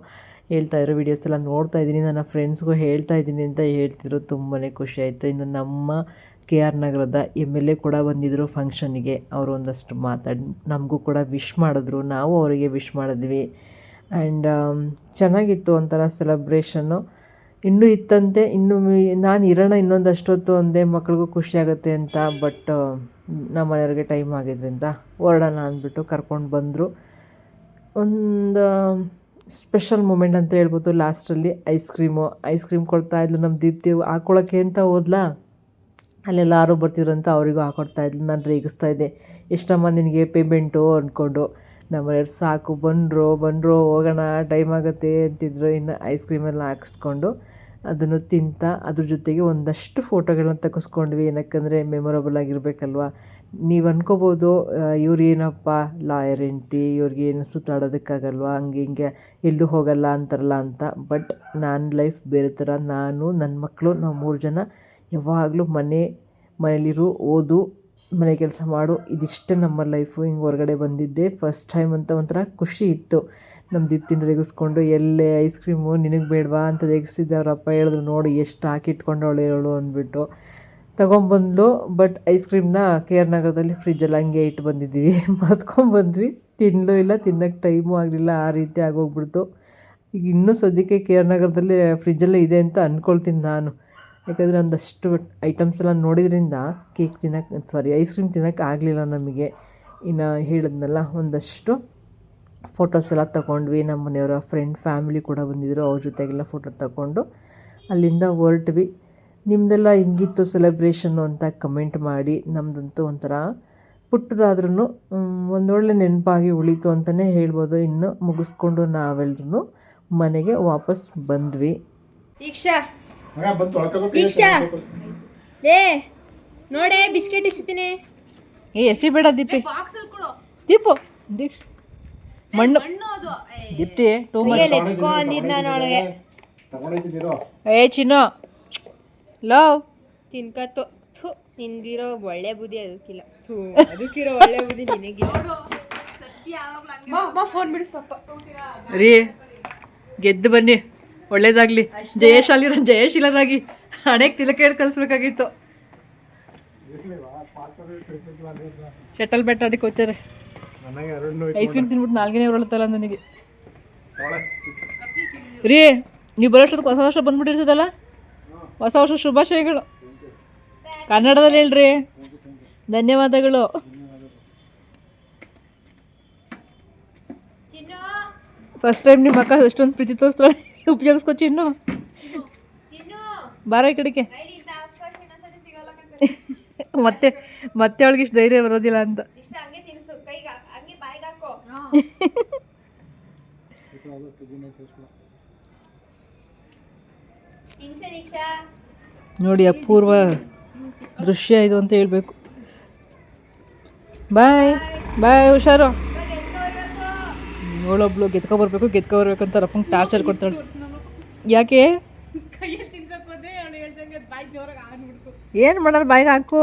ಹೇಳ್ತಾ ಇರೋ ವೀಡಿಯೋಸ್ ಎಲ್ಲ ನೋಡ್ತಾ ಇದ್ದೀನಿ, ನನ್ನ ಫ್ರೆಂಡ್ಸ್ಗೂ ಹೇಳ್ತಾ ಇದ್ದೀನಿ ಅಂತ ಹೇಳ್ತಿದ್ರು. ತುಂಬಾ ಖುಷಿ ಆಯಿತು. ಇನ್ನು ನಮ್ಮ ಕೆ ಆರ್ ನಗರದ ಎಂ ಎಲ್ ಎ ಕೂಡ ಬಂದಿದ್ದರು ಫಂಕ್ಷನ್ಗೆ ಅವರು ಒಂದಷ್ಟು ಮಾತಾಡಿ, ನಮಗೂ ಕೂಡ ವಿಶ್ ಮಾಡಿದ್ರು. ನಾವು ಅವರಿಗೆ ವಿಶ್ ಮಾಡಿದ್ವಿ. ಆ್ಯಂಡ್ ಚೆನ್ನಾಗಿತ್ತು ಒಂಥರ ಸೆಲೆಬ್ರೇಷನ್ನು ಇನ್ನೂ ಇತ್ತಂತೆ, ಇನ್ನು ನಾನು ಇರೋಣ ಇನ್ನೊಂದಷ್ಟೊತ್ತು ಒಂದೇ ಮಕ್ಳಿಗೂ ಖುಷಿಯಾಗುತ್ತೆ ಅಂತ ಬಟ್ ನಮ್ಮ ಮನೆಯವ್ರಿಗೆ ಟೈಮ್ ಆಗಿದ್ದರಿಂದ ಹೊರಡೋಣ ಅಂದ್ಬಿಟ್ಟು ಕರ್ಕೊಂಡು ಬಂದರು. ಒಂದು ಸ್ಪೆಷಲ್ ಮೂಮೆಂಟ್ ಅಂತ ಹೇಳ್ಬೋದು ಲಾಸ್ಟಲ್ಲಿ ಐಸ್ ಕ್ರೀಮು ಐಸ್ ಕ್ರೀಮ್ ಕೊಡ್ತಾ ಇದ್ಲು ನಮ್ಮ ದೀಪ್ತಿ ಹಾಕ್ಕೊಳಕ್ಕೆ ಅಂತ ಹೋದ್ಲಾ? ಅಲ್ಲೆಲ್ಲ ಯಾರು ಬರ್ತಿದ್ರು ಅಂತ ಅವರಿಗೂ ಹಾಕೊಡ್ತಾ ಇದ್ಲು. ನಾನು ರೇಗಿಸ್ತಾ ಇದ್ದೆ, ಎಷ್ಟಮ್ಮ ನಿನಗೆ ಪೇಮೆಂಟು ಅಂದ್ಕೊಂಡು. ನಮ್ಮನೆಯವ್ರು ಸಾಕು ಬಂದರು ಬಂದರು ಹೋಗೋಣ ಟೈಮ್ ಆಗುತ್ತೆ ಅಂತಿದ್ರು. ಇನ್ನು ಐಸ್ ಕ್ರೀಮೆಲ್ಲ ಹಾಕಿಸ್ಕೊಂಡು ಅದನ್ನು ತಿಂತ ಅದ್ರ ಜೊತೆಗೆ ಒಂದಷ್ಟು ಫೋಟೋಗಳನ್ನ ತೆಗೆಸ್ಕೊಂಡ್ವಿ. ಏನಕ್ಕಂದರೆ ಮೆಮೊರಬಲ್ ಆಗಿರಬೇಕಲ್ವ? ನೀವು ಅನ್ಕೋಬೋದು ಇವ್ರು ಏನಪ್ಪ ಲಾಯರ್ ಹೆಂಡ್ತಿ, ಇವ್ರಿಗೆ ಏನು ಸುತ್ತಾಡೋದಕ್ಕಾಗಲ್ವಾ? ಹಂಗೆ ಹಿಂಗೆ ಎಲ್ಲೂ ಹೋಗಲ್ಲ ಅಂತಾರಲ್ಲ ಅಂತ. ಬಟ್ ನನ್ನ ಲೈಫ್ ಬೇರೆ ಥರ. ನಾನು ನನ್ನ ಮಕ್ಕಳು ನಾವು ಮೂರು ಜನ ಯಾವಾಗಲೂ ಮನೆ, ಮನೇಲಿರು, ಓದು ಮನೆ ಕೆಲಸ ಮಾಡು, ಇದಿಷ್ಟೇ ನಮ್ಮ ಲೈಫು ಹಿಂಗೆ ಹೊರಗಡೆ ಬಂದಿದ್ದೆ. ಫಸ್ಟ್ ಟೈಮ್ ಅಂತ ಒಂಥರ ಖುಷಿ ಇತ್ತು. ನಮ್ಮ ದೀಪ್ತಿನ ರೇಗಿಸ್ಕೊಂಡು ಎಲ್ಲೇ ಐಸ್ ಕ್ರೀಮು ನಿನಗೆ ಬೇಡವಾ? ಅಂತ ರೇಗಿಸಿದ್ದೆ ಅವರಪ್ಪ ಹೇಳಿದ್ರು, ನೋಡಿ, ಎಷ್ಟು ಹಾಕಿಟ್ಕೊಂಡವಳು ಹೇಳು, ಅಂದ್ಬಿಟ್ಟು. ತೊಗೊಂಬಂದು ಬಟ್ ಐಸ್ ಕ್ರೀಮ್ನ ಕೆ ಆರ್ ನಗರದಲ್ಲಿ ಫ್ರಿಜ್ಜಲ್ಲಿ ಹಂಗೆ ಇಟ್ಟು ಬಂದಿದ್ದೀವಿ. ಮತ್ಕೊಂಬಂದ್ವಿ ತಿನ್ನಲೂ ಇಲ್ಲ ತಿನ್ನೋಕ್ಕೆ ಟೈಮು ಆಗಲಿಲ್ಲ. ಆ ರೀತಿ ಆಗೋಗ್ಬಿಡ್ತು. ಈಗ ಇನ್ನೂ ಸದ್ಯಕ್ಕೆ ಕೆ ಆರ್ ನಗರದಲ್ಲಿ ಫ್ರಿಜ್ಜಲ್ಲೇ ಇದೆ ಅಂತ ಅಂದ್ಕೊಳ್ತೀನಿ ನಾನು. ಯಾಕಂದರೆ ಒಂದಷ್ಟು ಐಟಮ್ಸ್ ಎಲ್ಲ ನೋಡಿದ್ರಿಂದ ಕೇಕ್ ತಿನ್ನೋಕ್ಕೆ ಸಾರಿ ಐಸ್ ಕ್ರೀಮ್ ತಿನ್ನೋಕ್ಕೆ ಆಗಲಿಲ್ಲ ನಮಗೆ. ಇನ್ನು ಹೇಳಿದ್ನಲ್ಲ, ಒಂದಷ್ಟು ಫೋಟೋಸ್ ಎಲ್ಲ ತಗೊಂಡ್ವಿ. ನಮ್ಮ ಮನೆಯವರ ಫ್ರೆಂಡ್ ಫ್ಯಾಮಿಲಿ ಕೂಡ ಬಂದಿದ್ದರು ಅವ್ರ ಜೊತೆಗೆಲ್ಲ ಫೋಟೋ ತಗೊಂಡು ಅಲ್ಲಿಂದ ಹೊರಟ್ವಿ. ನಿಮ್ಮದೆಲ್ಲ ಹಿಂಗಿತ್ತು ಸೆಲೆಬ್ರೇಷನ್ನು ಅಂತ ಕಮೆಂಟ್ ಮಾಡಿ. ನಮ್ಮದಂತೂ ಒಂಥರ ಪುಟ್ಟದಾದ್ರೂ ಒಂದೊಳ್ಳೆ ನೆನಪಾಗಿ ಉಳಿತು ಅಂತಲೇ ಹೇಳ್ಬೋದು. ಇನ್ನು ಮುಗಿಸ್ಕೊಂಡು ನಾವೆಲ್ಲರೂ ಮನೆಗೆ ವಾಪಸ್ ಬಂದ್ವಿ. ಈಕ್ಷಾ ಮಗ ಬಂದು ತೊಳ್ಕೋಬೇಕು ಈಕ್ಷಾ ಲೇ ನೋಡೆ ಬಿಸ್ಕೆಟ್ ಇಸ್ತೀನಿ. ಏ ಎಸಿ ಬೇಡ ದೀಪಿ. ದೀಪು ದೀಕ್ಷ. ಮಣ್ಣು. Deepti too much. ಎತ್ಕೊ ಅಂದಿದ್ ನಾನು ಅವಳಿಗೆ ತಗೊಂಡೋಗಿದ್ದೀರೋ ಏ ಚಿನ್ನು. ಲವ್. ತಿನ್ಕತ್ತು. ಥು ನಿನ್ಗಿರೋ ಒಳ್ಳೆ ಬುದ್ಧಿ ಅದಕ್ಕಿಲ್ಲ. ಥೂ ಅದಕ್ಕಿರೋ ಒಳ್ಳೆ ಬುದ್ಧಿ ನಿನಗಿಲ್ಲ. ಫೋನ್ ಬಿಡಿಸಪ್ಪ ರೀ ಗೆದ್ದು ಬನ್ನಿ. ಒಳ್ಳೇದಾಗ್ಲಿ. ಜಯಶಾಲಿರ ಜಯಶೀಲರಾಗಿ ಹಣೆಗೆ ತಿಲಕ ಹೇಳಿ ಕಳಿಸ್ಬೇಕಾಗಿತ್ತು ಶಟಲ್ ಬೆಟ್ಟ ಆಡಿ ಎರಡು ಐಸ್ ಕ್ರೀಮ್ ತಿನ್ಬಿಟ್ಟು ನಾಲ್ಕನೇ ಹೊರಳುತ್ತಲ್ಲ ನನಗೆ. ರೀ ನೀವು ಬರೋಷ್ಟೊತ್ತಿಗೆ ಹೊಸ ವರ್ಷ ಬಂದ್ಬಿಟ್ಟಿರ್ತದಲ್ಲ? ಹೊಸ ವರ್ಷ ಶುಭಾಶಯಗಳು. ಕನ್ನಡದಲ್ಲಿ ಹೇಳ್ರಿ. ಧನ್ಯವಾದಗಳು. ಫಸ್ಟ್ ಟೈಮ್ ನಿಮ್ಮ ಅಕ್ಕ ಎಷ್ಟೊಂದು ಪ್ರೀತಿ ತೋರಿಸ್ತಾಳೆ. ಉಪಯೋಗಿಸ್ಕೊ ಚಿನ್ನು. ಬಾರ ಈ ಕಡೆಗೆ. ಮತ್ತೆ ಮತ್ತೆ ಅವಳಿಗೆ ಇಷ್ಟು ಧೈರ್ಯ ಬರೋದಿಲ್ಲ ಅಂತ. ನೋಡಿ, ಅಪೂರ್ವ ದೃಶ್ಯ ಇದು ಅಂತ ಹೇಳ್ಬೇಕು. ಬಾಯ್ ಬಾಯ್ ಹುಷಾರು. ಅವಳೊಬ್ಳು ಗೆದ್ಕೊ ಬರ್ಬೇಕು ಗೆದ್ಕೊ ಬರ್ಬೇಕು ಅಂತ ರಪ್ಪಂಗೆ ಟಾರ್ಚರ್ ಕೊಡ್ತಾಳೆ. ಯಾಕೆ? ಏನು ಮಾಡೋದು, ಬಾಯಿಗೆ ಹಾಕು.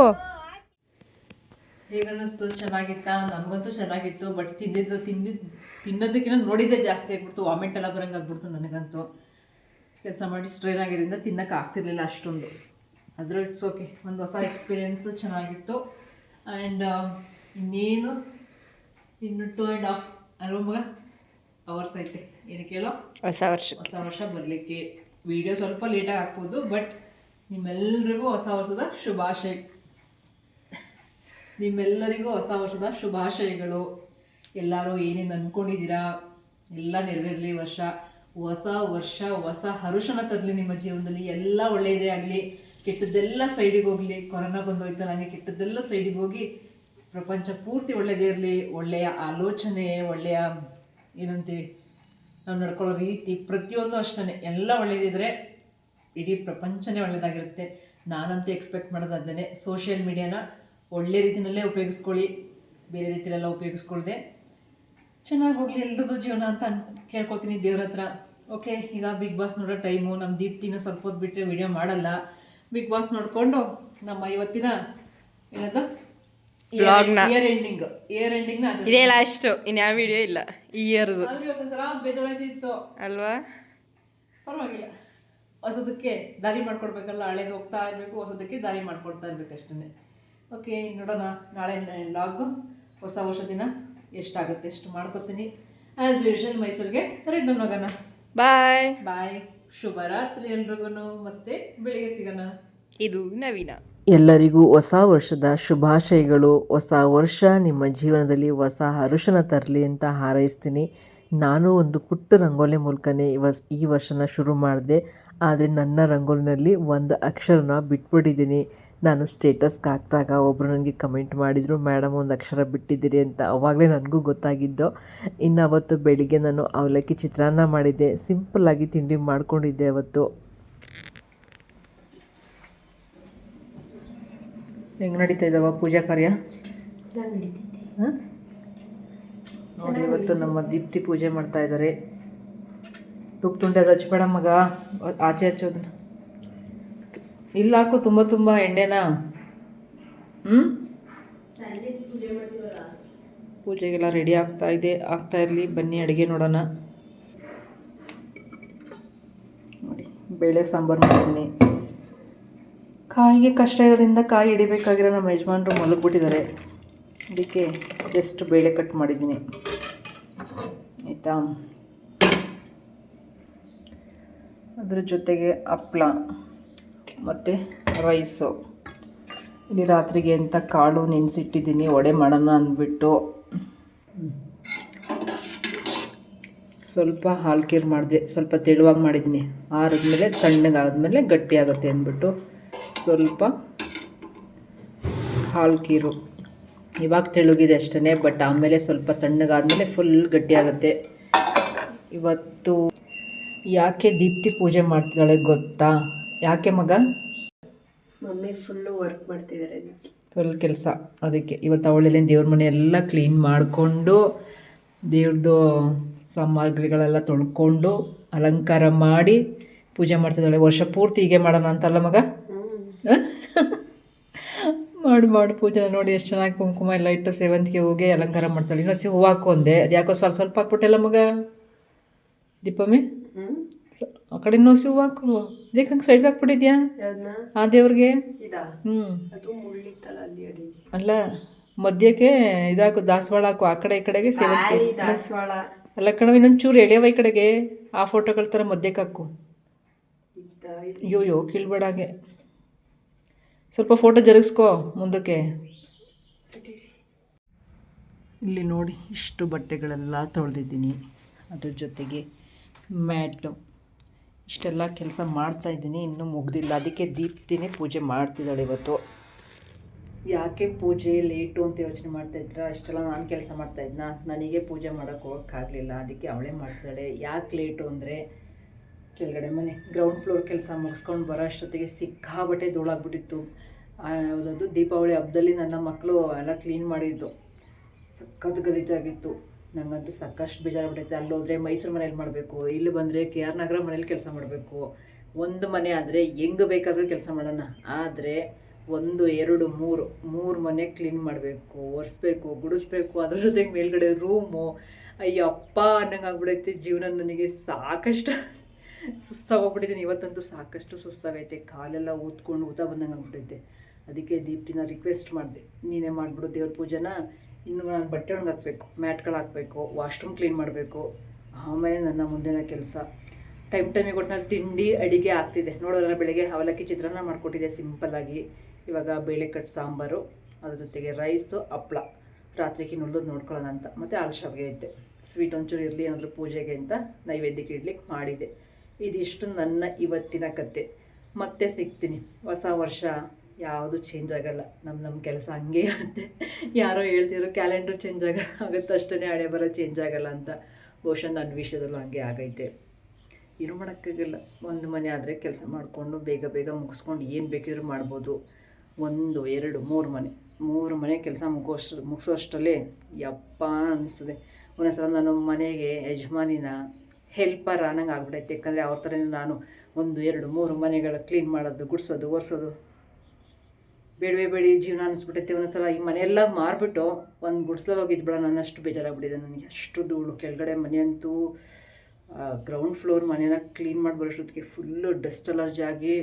ಹೇಗನ್ನಿಸ್ತು ಚೆನ್ನಾಗಿತ್ತಾ? ನಮಗಂತೂ ಚೆನ್ನಾಗಿತ್ತು ಬಟ್ ತಿಂದಿದ್ದು ತಿಂದಿದ್ದು ತಿನ್ನೋದಕ್ಕಿಂತ ನೋಡಿದ್ದೇ ಜಾಸ್ತಿ ಆಗ್ಬಿಡ್ತು. ವಾಮಿಟ್ ಎಲ್ಲ ಬರಂಗೆ ಆಗ್ಬಿಡ್ತು ನನಗಂತೂ. ಕೆಲಸ ಮಾಡಿ ಸ್ಟ್ರೈನ್ ಆಗಿದ್ದರಿಂದ ತಿನ್ನಕ್ಕೆ ಆಗ್ತಿರ್ಲಿಲ್ಲ ಅಷ್ಟೊಂದು. ಆದರೂ ಇಟ್ಸ್ ಓಕೆ ಒಂದು ಹೊಸ ಎಕ್ಸ್ಪೀರಿಯೆನ್ಸು ಚೆನ್ನಾಗಿತ್ತು. ಆ್ಯಂಡ್ ಇನ್ನೇನು? ಇನ್ನು ಟು ಆ್ಯಂಡ್ ಹಾಫ್ ಅಲ್ವ ಮಗ? ಅವರ್ಸ್ ಐತೆ. ಏನು ಕೇಳೋ? ಹೊಸ ವರ್ಷ. ಹೊಸ ವರ್ಷ ಬರಲಿಕ್ಕೆ. ವಿಡಿಯೋ ಸ್ವಲ್ಪ ಲೇಟಾಗಿ ಹಾಕ್ಬೋದು ಬಟ್ ನಿಮ್ಮೆಲ್ಲರಿಗೂ ಹೊಸ ವರ್ಷದ ಶುಭಾಶಯ ನಿಮ್ಮೆಲ್ಲರಿಗೂ ಹೊಸ ವರ್ಷದ ಶುಭಾಶಯಗಳು. ಎಲ್ಲರೂ ಏನೇನು ಅಂದ್ಕೊಂಡಿದ್ದೀರಾ ಎಲ್ಲ ನೆರವೇರಲಿ ವರ್ಷ. ಹೊಸ ವರ್ಷ ಹೊಸ ಹರುಷನ ತರಲಿ ನಿಮ್ಮ ಜೀವನದಲ್ಲಿ. ಎಲ್ಲ ಒಳ್ಳೆಯದೇ ಆಗಲಿ. ಕೆಟ್ಟದ್ದೆಲ್ಲ ಸೈಡಿಗೆ ಹೋಗಲಿ. ಕೊರೋನಾ ಬಂದೋಯ್ತಲ್ಲ ಹಂಗೆ ಕೆಟ್ಟದ್ದೆಲ್ಲ ಸೈಡಿಗೆ ಹೋಗಿ ಪ್ರಪಂಚ ಪೂರ್ತಿ ಒಳ್ಳೆಯದೇ ಇರಲಿ. ಒಳ್ಳೆಯ ಆಲೋಚನೆ ಒಳ್ಳೆಯ ಏನಂತೀವಿ ನಾವು ನಡ್ಕೊಳ್ಳೋ ರೀತಿ ಪ್ರತಿಯೊಂದು ಅಷ್ಟೇ ಎಲ್ಲ ಒಳ್ಳೆಯದಿದ್ರೆ ಇಡೀ ಪ್ರಪಂಚನೇ ಒಳ್ಳೆಯದಾಗಿರುತ್ತೆ ನಾನಂತೂ ಎಕ್ಸ್ಪೆಕ್ಟ್ ಮಾಡೋದು ಅದನ್ನೇ ಸೋಷಿಯಲ್ ಮೀಡಿಯಾನ ಒಳ್ಳೆ ರೀತಿಯಲ್ಲೇ ಉಪಯೋಗಿಸ್ಕೊಳ್ಳಿ. ಬೇರೆ ರೀತಿಯಲ್ಲೆಲ್ಲ ಉಪಯೋಗಿಸ್ಕೊಳ್ದೆ. ಚೆನ್ನಾಗಿ ಹೋಗಲಿ ಎಲ್ರದ್ದು ಜೀವನ ಅಂತ ಕೇಳ್ಕೊತೀನಿ ದೇವ್ರ ಹತ್ರ. ಓಕೆ ಈಗ ಬಿಗ್ ಬಾಸ್ ನೋಡೋ ಟೈಮು ನಮ್ಮ ದೀಪ್ತಿನ ಸ್ವಲ್ಪ ಹೊತ್ತು ಬಿಟ್ಟರೆ ವಿಡಿಯೋ ಮಾಡಲ್ಲ. ಬಿಗ್ ಬಾಸ್ ನೋಡಿಕೊಂಡು ನಮ್ಮ ಇವತ್ತಿನ ಏನದು? Vlogನ. ಇಯರ್ ಎಂಡಿಂಗ್ ಇಯರ್ ಎಂಡಿಂಗ್ ಇದೇ ಲಾಸ್ಟು ಇನ್ಯಾವ ವಿಡಿಯೋ ಇಲ್ಲ. ಈ ಇಯರ್ದು ಬೇಜಾರಾಯ್ತಿತ್ತು. ಅಲ್ವಾ? ಪರವಾಗಿಲ್ಲ. ಹೊಸದಕ್ಕೆ ದಾರಿ ಮಾಡ್ಕೊಡ್ಬೇಕಲ್ಲ ಹಳೇದು ಹೋಗ್ತಾ ಇರಬೇಕು ಹೊಸದಕ್ಕೆ ದಾರಿ ಮಾಡ್ಕೊಡ್ತಾ ಇರ್ಬೇಕು ಅಷ್ಟೇ ಓಕೆ ನೋಡೋಣ. ನಾಳೆ ಲಾಗು ಹೊಸ ವರ್ಷ ದಿನ ಎಷ್ಟಾಗುತ್ತೆ ಎಷ್ಟು ಮಾಡ್ಕೊತೀನಿ. ಆ್ಯಸ್ ಯೂಶಲ್ ಮೈಸೂರಿಗೆ ರಿಟರ್ನ್ ಹೋಗೋಣ ಬಾಯ್ ಬಾಯ್ ಶುಭರಾತ್ರಿ ಎಲ್ರಿಗೂ ಮತ್ತೆ ಬೆಳಿಗ್ಗೆ ಸಿಗೋಣ. ಇದು ನವೀನ. ಎಲ್ಲರಿಗೂ ಹೊಸ ವರ್ಷದ ಶುಭಾಶಯಗಳು. ಹೊಸ ವರ್ಷ ನಿಮ್ಮ ಜೀವನದಲ್ಲಿ ಹೊಸ ಹರುಷನ ತರಲಿ ಅಂತ ಹಾರೈಸ್ತೀನಿ. ನಾನು ಒಂದು ಪುಟ್ಟ ರಂಗೋಲಿ ಮೂಲಕನೇ ಇವ ಈ ವರ್ಷನ ಶುರು ಮಾಡಿದೆ. ಆದರೆ ನನ್ನ ರಂಗೋಲಿನಲ್ಲಿ ಒಂದು ಅಕ್ಷರನ ಬಿಟ್ಬಿಟ್ಟಿದ್ದೀನಿ. ನಾನು ಸ್ಟೇಟಸ್ಗೆ ಹಾಕಿದಾಗ ಒಬ್ಬರು ನನಗೆ ಕಮೆಂಟ್ ಮಾಡಿದರು ಮೇಡಮ್ ಒಂದು ಅಕ್ಷರ ಬಿಟ್ಟಿದ್ದೀರಿ ಅಂತ ಅವಾಗಲೇ ನನಗೂ ಗೊತ್ತಾಗಿದ್ದು. ಇನ್ನು ಅವತ್ತು ಬೆಳಿಗ್ಗೆ ನಾನು ಅವಲಕ್ಕಿ ಚಿತ್ರಾನ್ನ ಮಾಡಿದ್ದೆ. ಸಿಂಪಲ್ಲಾಗಿ ತಿಂಡಿ ಮಾಡಿಕೊಂಡಿದ್ದೆ ಅವತ್ತು. ಹೆಂಗೆ ನಡೀತಾ ಇದ್ದಾವ ಪೂಜಾ ಕಾರ್ಯ? ಹಾಂ? ನೋಡಿ ಇವತ್ತು ನಮ್ಮ ದೀಪ್ತಿ ಪೂಜೆ ಮಾಡ್ತಾ ಇದ್ದಾರೆ ತುಪ್ಪ ತುಂಡೆ ಅದು ಹಚ್ಬೇಡ ಮಗ. ಆಚೆ ಹಚ್ಚೋದನ್ನ. ಇಲ್ಲ ಹಾಕು ತುಂಬ ತುಂಬ ಎಣ್ಣೆನ. ಹ್ಞೂ ಪೂಜೆಗೆಲ್ಲ ರೆಡಿ ಆಗ್ತಾ ಇದೆ. ಆಗ್ತಾ ಇರಲಿ ಬನ್ನಿ ಅಡುಗೆ ನೋಡೋಣ. ನೋಡಿ ಬೇಳೆ ಸಾಂಬಾರು ಮಾಡ್ತೀನಿ. ಕಾಯಿಗೆ ಕಷ್ಟ ಇರೋದ್ರಿಂದ ಕಾಯಿ ಹಿಡಿಬೇಕಾಗಿರೋ ನಮ್ಮ ಯಜಮಾನರು ಮಲಗಿಬಿಟ್ಟಿದ್ದಾರೆ. ಅದಕ್ಕೆ ಜಸ್ಟ್ ಬೇಳೆ ಕಟ್ ಮಾಡಿದ್ದೀನಿ. ಆಯಿತಾ? ಅದರ ಜೊತೆಗೆ ಹಪ್ಳ ಮತ್ತು ರೈಸು ಇಲ್ಲಿ ರಾತ್ರಿಗೆ ಅಂತ ಕಾಳು ನೆನೆಸಿಟ್ಟಿದ್ದೀನಿ ಒಡೆ ಮಾಡೋಣ ಅಂದ್ಬಿಟ್ಟು. ಸ್ವಲ್ಪ ಹಾಲು ಕೀರು ಮಾಡಿದೆ, ಸ್ವಲ್ಪ ತೆಳುವಾಗಿ ಮಾಡಿದ್ದೀನಿ. ಆರಿದ್ಮೇಲೆ ತಣ್ಣಗಾದ್ಮೇಲೆ ಗಟ್ಟಿ ಆಗುತ್ತೆ ಅಂದ್ಬಿಟ್ಟು. ಸ್ವಲ್ಪ ಹಾಲು ಕೀರು. ಇವಾಗ ತೆಳುಗಿದೆ ಅಷ್ಟೇ ಬಟ್ ಆಮೇಲೆ ಸ್ವಲ್ಪ ತಣ್ಣಗಾದಮೇಲೆ ಫುಲ್ ಗಟ್ಟಿಯಾಗುತ್ತೆ ಇವತ್ತು ಯಾಕೆ ದೀಪ್ತಿ ಪೂಜೆ ಮಾಡ್ತಿದ್ದಾಳೆ ಗೊತ್ತಾ? ಯಾಕೆ ಮಗ? ಮಮ್ಮಿ ಫುಲ್ಲು ವರ್ಕ್ ಮಾಡ್ತಿದ್ದಾರೆ ಫುಲ್ ಕೆಲಸ ಅದಕ್ಕೆ. ಇವತ್ತು ಅವಳೆಲ್ಲ ದೇವ್ರ ಮನೆ ಎಲ್ಲ ಕ್ಲೀನ್ ಮಾಡಿಕೊಂಡು ದೇವ್ರದ್ದು ಸಾಮಗ್ರಿಗಳೆಲ್ಲ ತೊಳ್ಕೊಂಡು ಅಲಂಕಾರ ಮಾಡಿ ಪೂಜೆ ಮಾಡ್ತಿದ್ದಾಳೆ. ವರ್ಷ ಪೂರ್ತಿ ಹೀಗೆ ಮಾಡೋಣ ಅಂತಲ್ಲ ಮಗ? ಮಾಡು ಮಾಡು ಪೂಜೆ ನೋಡಿ ಎಷ್ಟು ಚೆನ್ನಾಗಿ ಕುಂಕುಮ ಎಲ್ಲ ಇಟ್ಟು ಸೇವಂತಿಗೆ ಹೋಗಿ ಅಲಂಕಾರ ಮಾಡ್ತಾಳೆ. ಇನ್ನೊಸಿ ಹೂವು ಹಾಕೊಂಡೆ ಅದು ಯಾಕೋ ಸ್ವಲ್ಪ ಸ್ವಲ್ಪ ಹಾಕ್ಬಿಟ್ಟೆಲ್ಲ ಮಗ? ದೀಪಮ್ಮಿ? ಆ ಕಡೆ ಇನ್ನೊಸಿ ಹೂವು ಹಾಕು ಹಂಗೆ ಸೈಡ್ಗೆ ಹಾಕ್ಬಿಟ್ಟಿದ್ಯಾ? ಆ ದೇವ್ರಿಗೆ? ಹ್ಞೂ ಅಲ್ಲಿ ಮಧ್ಯಕ್ಕೆ ಇದಾಕು ದಾಸವಾಳ ಹಾಕು. ಆ ಕಡೆ ಈ ಕಡೆಗೆ ಸೇವಂತಿಗೆ. ದಾಸವಾಳ. ಅಲ್ಲ ಕಣವ ಇನ್ನೊಂದು ಚೂರು ಎಳೆಯವ ಈ ಕಡೆಗೆ. ಆ ಫೋಟೋಗಳ ಥರ ಮಧ್ಯಕ್ಕೆ ಹಾಕು. ಅಯ್ಯೋ ಯೋ ಕೀಳ್ಬೇಡಾಗೆ ಸ್ವಲ್ಪ ಫೋಟೋ ಜರುಗಿಸ್ಕೋ ಮುಂದಕ್ಕೆ. ಇಲ್ಲಿ ನೋಡಿ, ಇಷ್ಟು ಬಟ್ಟೆಗಳೆಲ್ಲ ತೊಳೆದಿದ್ದೀನಿ. ಅದ್ರ ಜೊತೆಗೆ ಮ್ಯಾಟು. ಇಷ್ಟೆಲ್ಲ ಕೆಲಸ ಮಾಡ್ತಾ ಇದ್ದೀನಿ, ಇನ್ನೂ ಮುಗ್ದಿಲ್ಲ. ಅದಕ್ಕೆ ದೀಪ್ತಿನೇ ಪೂಜೆ ಮಾಡ್ತಿದ್ದಾಳೆ ಇವತ್ತು. ಯಾಕೆ ಪೂಜೆ ಲೇಟು ಅಂತ ಯೋಚನೆ ಮಾಡ್ತಾ ಇದ್ರ ಅಷ್ಟೆಲ್ಲ ನಾನು ಕೆಲಸ ಮಾಡ್ತಾ ಇದ್ನ? ನನಗೆ ಪೂಜೆ ಮಾಡೋಕೆ ಹೋಗೋಕ್ಕಾಗಲಿಲ್ಲ ಅದಕ್ಕೆ ಅವಳೇ ಮಾಡ್ತಾಳೆ ಯಾಕೆ ಲೇಟು ಅಂದರೆ, ಕೆಳಗಡೆ ಮನೆ ಗ್ರೌಂಡ್ ಫ್ಲೋರ್ ಕೆಲಸ ಮುಗಿಸ್ಕೊಂಡು ಬರೋ ಅಷ್ಟೊತ್ತಿಗೆ ಸಿಕ್ಕಾಬಟ್ಟೆ ಧೂಳಾಗ್ಬಿಟ್ಟಿತ್ತು. ಯಾವುದದು? ದೀಪಾವಳಿ ಹಬ್ಬದಲ್ಲಿ ನನ್ನ ಮಕ್ಕಳು ಎಲ್ಲ ಕ್ಲೀನ್ ಮಾಡಿದ್ದು. ಸಖತ್ ಗಲೀಜಾಗಿತ್ತು. ನನಗಂತೂ ಸಾಕಷ್ಟು ಬೇಜಾರಾಗ್ಬಿಟ್ಟೈತೆ ಅಲ್ಲಿ ಹೋದರೆ ಮೈಸೂರು ಮನೇಲಿ ಮಾಡಬೇಕು, ಇಲ್ಲಿ ಬಂದರೆ ಕೆ ಆರ್ ನಗರ ಮನೇಲಿ ಕೆಲಸ ಮಾಡಬೇಕು. ಒಂದು ಮನೆ ಆದರೆ ಹೆಂಗೆ ಬೇಕಾದರೂ ಕೆಲಸ ಮಾಡೋಣ. ಆದರೆ ಒಂದು, ಎರಡು, ಮೂರು ಮೂರು ಮನೆ ಕ್ಲೀನ್ ಮಾಡಬೇಕು, ಒರೆಸ್ಬೇಕು, ಗುಡಿಸ್ಬೇಕು, ಅದ್ರ ಜೊತೆಗೆ ಮೇಲ್ಗಡೆ ರೂಮು ಅಯ್ಯಪ್ಪ ಅನ್ನಂಗೆ ಆಗ್ಬಿಡೈತೆ ಜೀವನ ನನಗೆ ಸಾಕಷ್ಟು ಸುಸ್ತಾಗೋಗ್ಬಿಟ್ಟಿದ್ದೀನಿ ಇವತ್ತಂತೂ ಸಾಕಷ್ಟು ಸುಸ್ತಾಗೈತೆ. ಕಾಲೆಲ್ಲ ಊದ್ಕೊಂಡು ಊತ ಬಂದಂಗೆ ಆಗ್ಬಿಟ್ಟೈತೆ ಅದಕ್ಕೆ ದೀಪ್ತಿನ ರಿಕ್ವೆಸ್ಟ್ ಮಾಡಿದೆ. ನೀನೇ ಮಾಡಿಬಿಡು ದೇವ್ರ ಪೂಜೆನ, ಇನ್ನು ನಾನು ಬಟ್ಟೆ ಒಣಗಿ ಹಾಕಬೇಕು, ಮ್ಯಾಟ್ಗಳು ಹಾಕಬೇಕು ವಾಶ್ರೂಮ್ ಕ್ಲೀನ್ ಮಾಡಬೇಕು. ಆಮೇಲೆ ನನ್ನ ಮುಂದಿನ ಕೆಲಸ. ಟೈಮ್ ಟೈಮಿಗೆ ಒಟ್ಟಿನಲ್ಲಿ ತಿಂಡಿ, ಅಡಿಗೆ ಆಗ್ತಿದೆ. ನೋಡೋರೆಲ್ಲ ಬೆಳಗ್ಗೆ ಅವಲಕ್ಕಿ ಚಿತ್ರಾನ್ನ ಮಾಡಿಕೊಟ್ಟಿದ್ದೆ ಸಿಂಪಲ್ಲಾಗಿ ಇವಾಗ ಬೇಳೆ ಕಟ್ ಸಾಂಬಾರು, ಅದ್ರ ಜೊತೆಗೆ ರೈಸು ಹಪ್ಳ. ರಾತ್ರಿಗೆ ನುಳ್ಳೋದು ನೋಡ್ಕೊಳ್ಳೋಣ ಅಂತ. ಮತ್ತು ಆಲ್ಶಾವ್ಗೆ ಶಾವಿಗೆ ಐತೆ ಸ್ವೀಟ್ ಒಂಚೂರು ಇರಲಿ, ಏನಾದರೂ ಪೂಜೆಗೆ ಅಂತ ನೈವೇದ್ಯಕ್ಕೆ ಇಡ್ಲಿಕ್ಕೆ ಮಾಡಿದೆ. ಇದಿಷ್ಟು ನನ್ನ ಇವತ್ತಿನ ಕತೆ. ಮತ್ತೆ ಸಿಗ್ತೀನಿ. ಹೊಸ ವರ್ಷ ಯಾವುದು ಚೇಂಜ್ ಆಗಲ್ಲ. ನಮ್ಮ ನಮ್ಮ ಕೆಲಸ ಹಂಗೆ ಇರುತ್ತೆ. ಯಾರೋ ಹೇಳ್ತಿದ್ರು ಕ್ಯಾಲೆಂಡ್ರ್ ಚೇಂಜ್ ಆಗ ಆಗುತ್ತೆ ಅಷ್ಟೇ ಹಳೆ ಬರೋ ಚೇಂಜ್ ಆಗಲ್ಲ ಅಂತ. ಬಹುಶಃ ನನ್ನ ವಿಷಯದಲ್ಲೂ ಹಂಗೆ ಆಗೈತೆ. ಏನು ಮಾಡೋಕ್ಕಾಗಲ್ಲ. ಒಂದು ಮನೆ ಆದರೆ ಕೆಲಸ ಮಾಡಿಕೊಂಡು ಬೇಗ ಬೇಗ ಮುಗಿಸ್ಕೊಂಡು ಏನು ಬೇಕಿದ್ರೂ ಮಾಡ್ಬೋದು. ಒಂದು, ಎರಡು, ಮೂರು ಮನೆ. ಮೂರು ಮನೆ ಕೆಲಸ ಮುಗಿಸೋ ಮುಗಿಸೋಷ್ಟರಲ್ಲೇ ಯಪ್ಪ ಅನ್ನಿಸ್ತದೆ ಒಂದೊಂದ್ಸಲ ನಾನು ಮನೆಗೆ ಯಜಮಾನಿನ ಹೆಲ್ಪರ್ ಅನ್ನಂಗೆ ಆಗ್ಬಿಡೈತೆ. ಯಾಕಂದರೆ ಅವ್ರ ಥರ ನಾನು ಒಂದು, ಎರಡು, ಮೂರು ಮನೆಗಳ ಕ್ಲೀನ್ ಮಾಡೋದು, ಗುಡಿಸೋದು, ಒರೆಸೋದು. ಬೇಡವೇ ಬೇಡಿ, ಜೀವನ ಅನಿಸ್ಬಿಟ್ಟೈತೆ ಒಂದೊಂದ್ಸಲ. ಈ ಮನೆಯೆಲ್ಲ ಮಾರ್ಬಿಟ್ಟು ಒಂದು ಗುಡ್ಸ್ಲಲ್ಲಿ ಹೋಗಿದ್ದು ಬಿಡ ನನ್ನಷ್ಟು ಬೇಜಾರಾಗ್ಬಿಟ್ಟಿದೆ. ನನಗೆ ಅಷ್ಟು ಧೂಳು. ಕೆಳಗಡೆ ಮನೆಯಂತೂ ಗ್ರೌಂಡ್ ಫ್ಲೋರ್ ಮನೆನ ಕ್ಲೀನ್ ಮಾಡಿ ಬರೋಷ್ಟೊತ್ತಿಗೆ ಫುಲ್ಲು ಡಸ್ಟ್ ಅಲರ್ಜಿ ಆಗಿ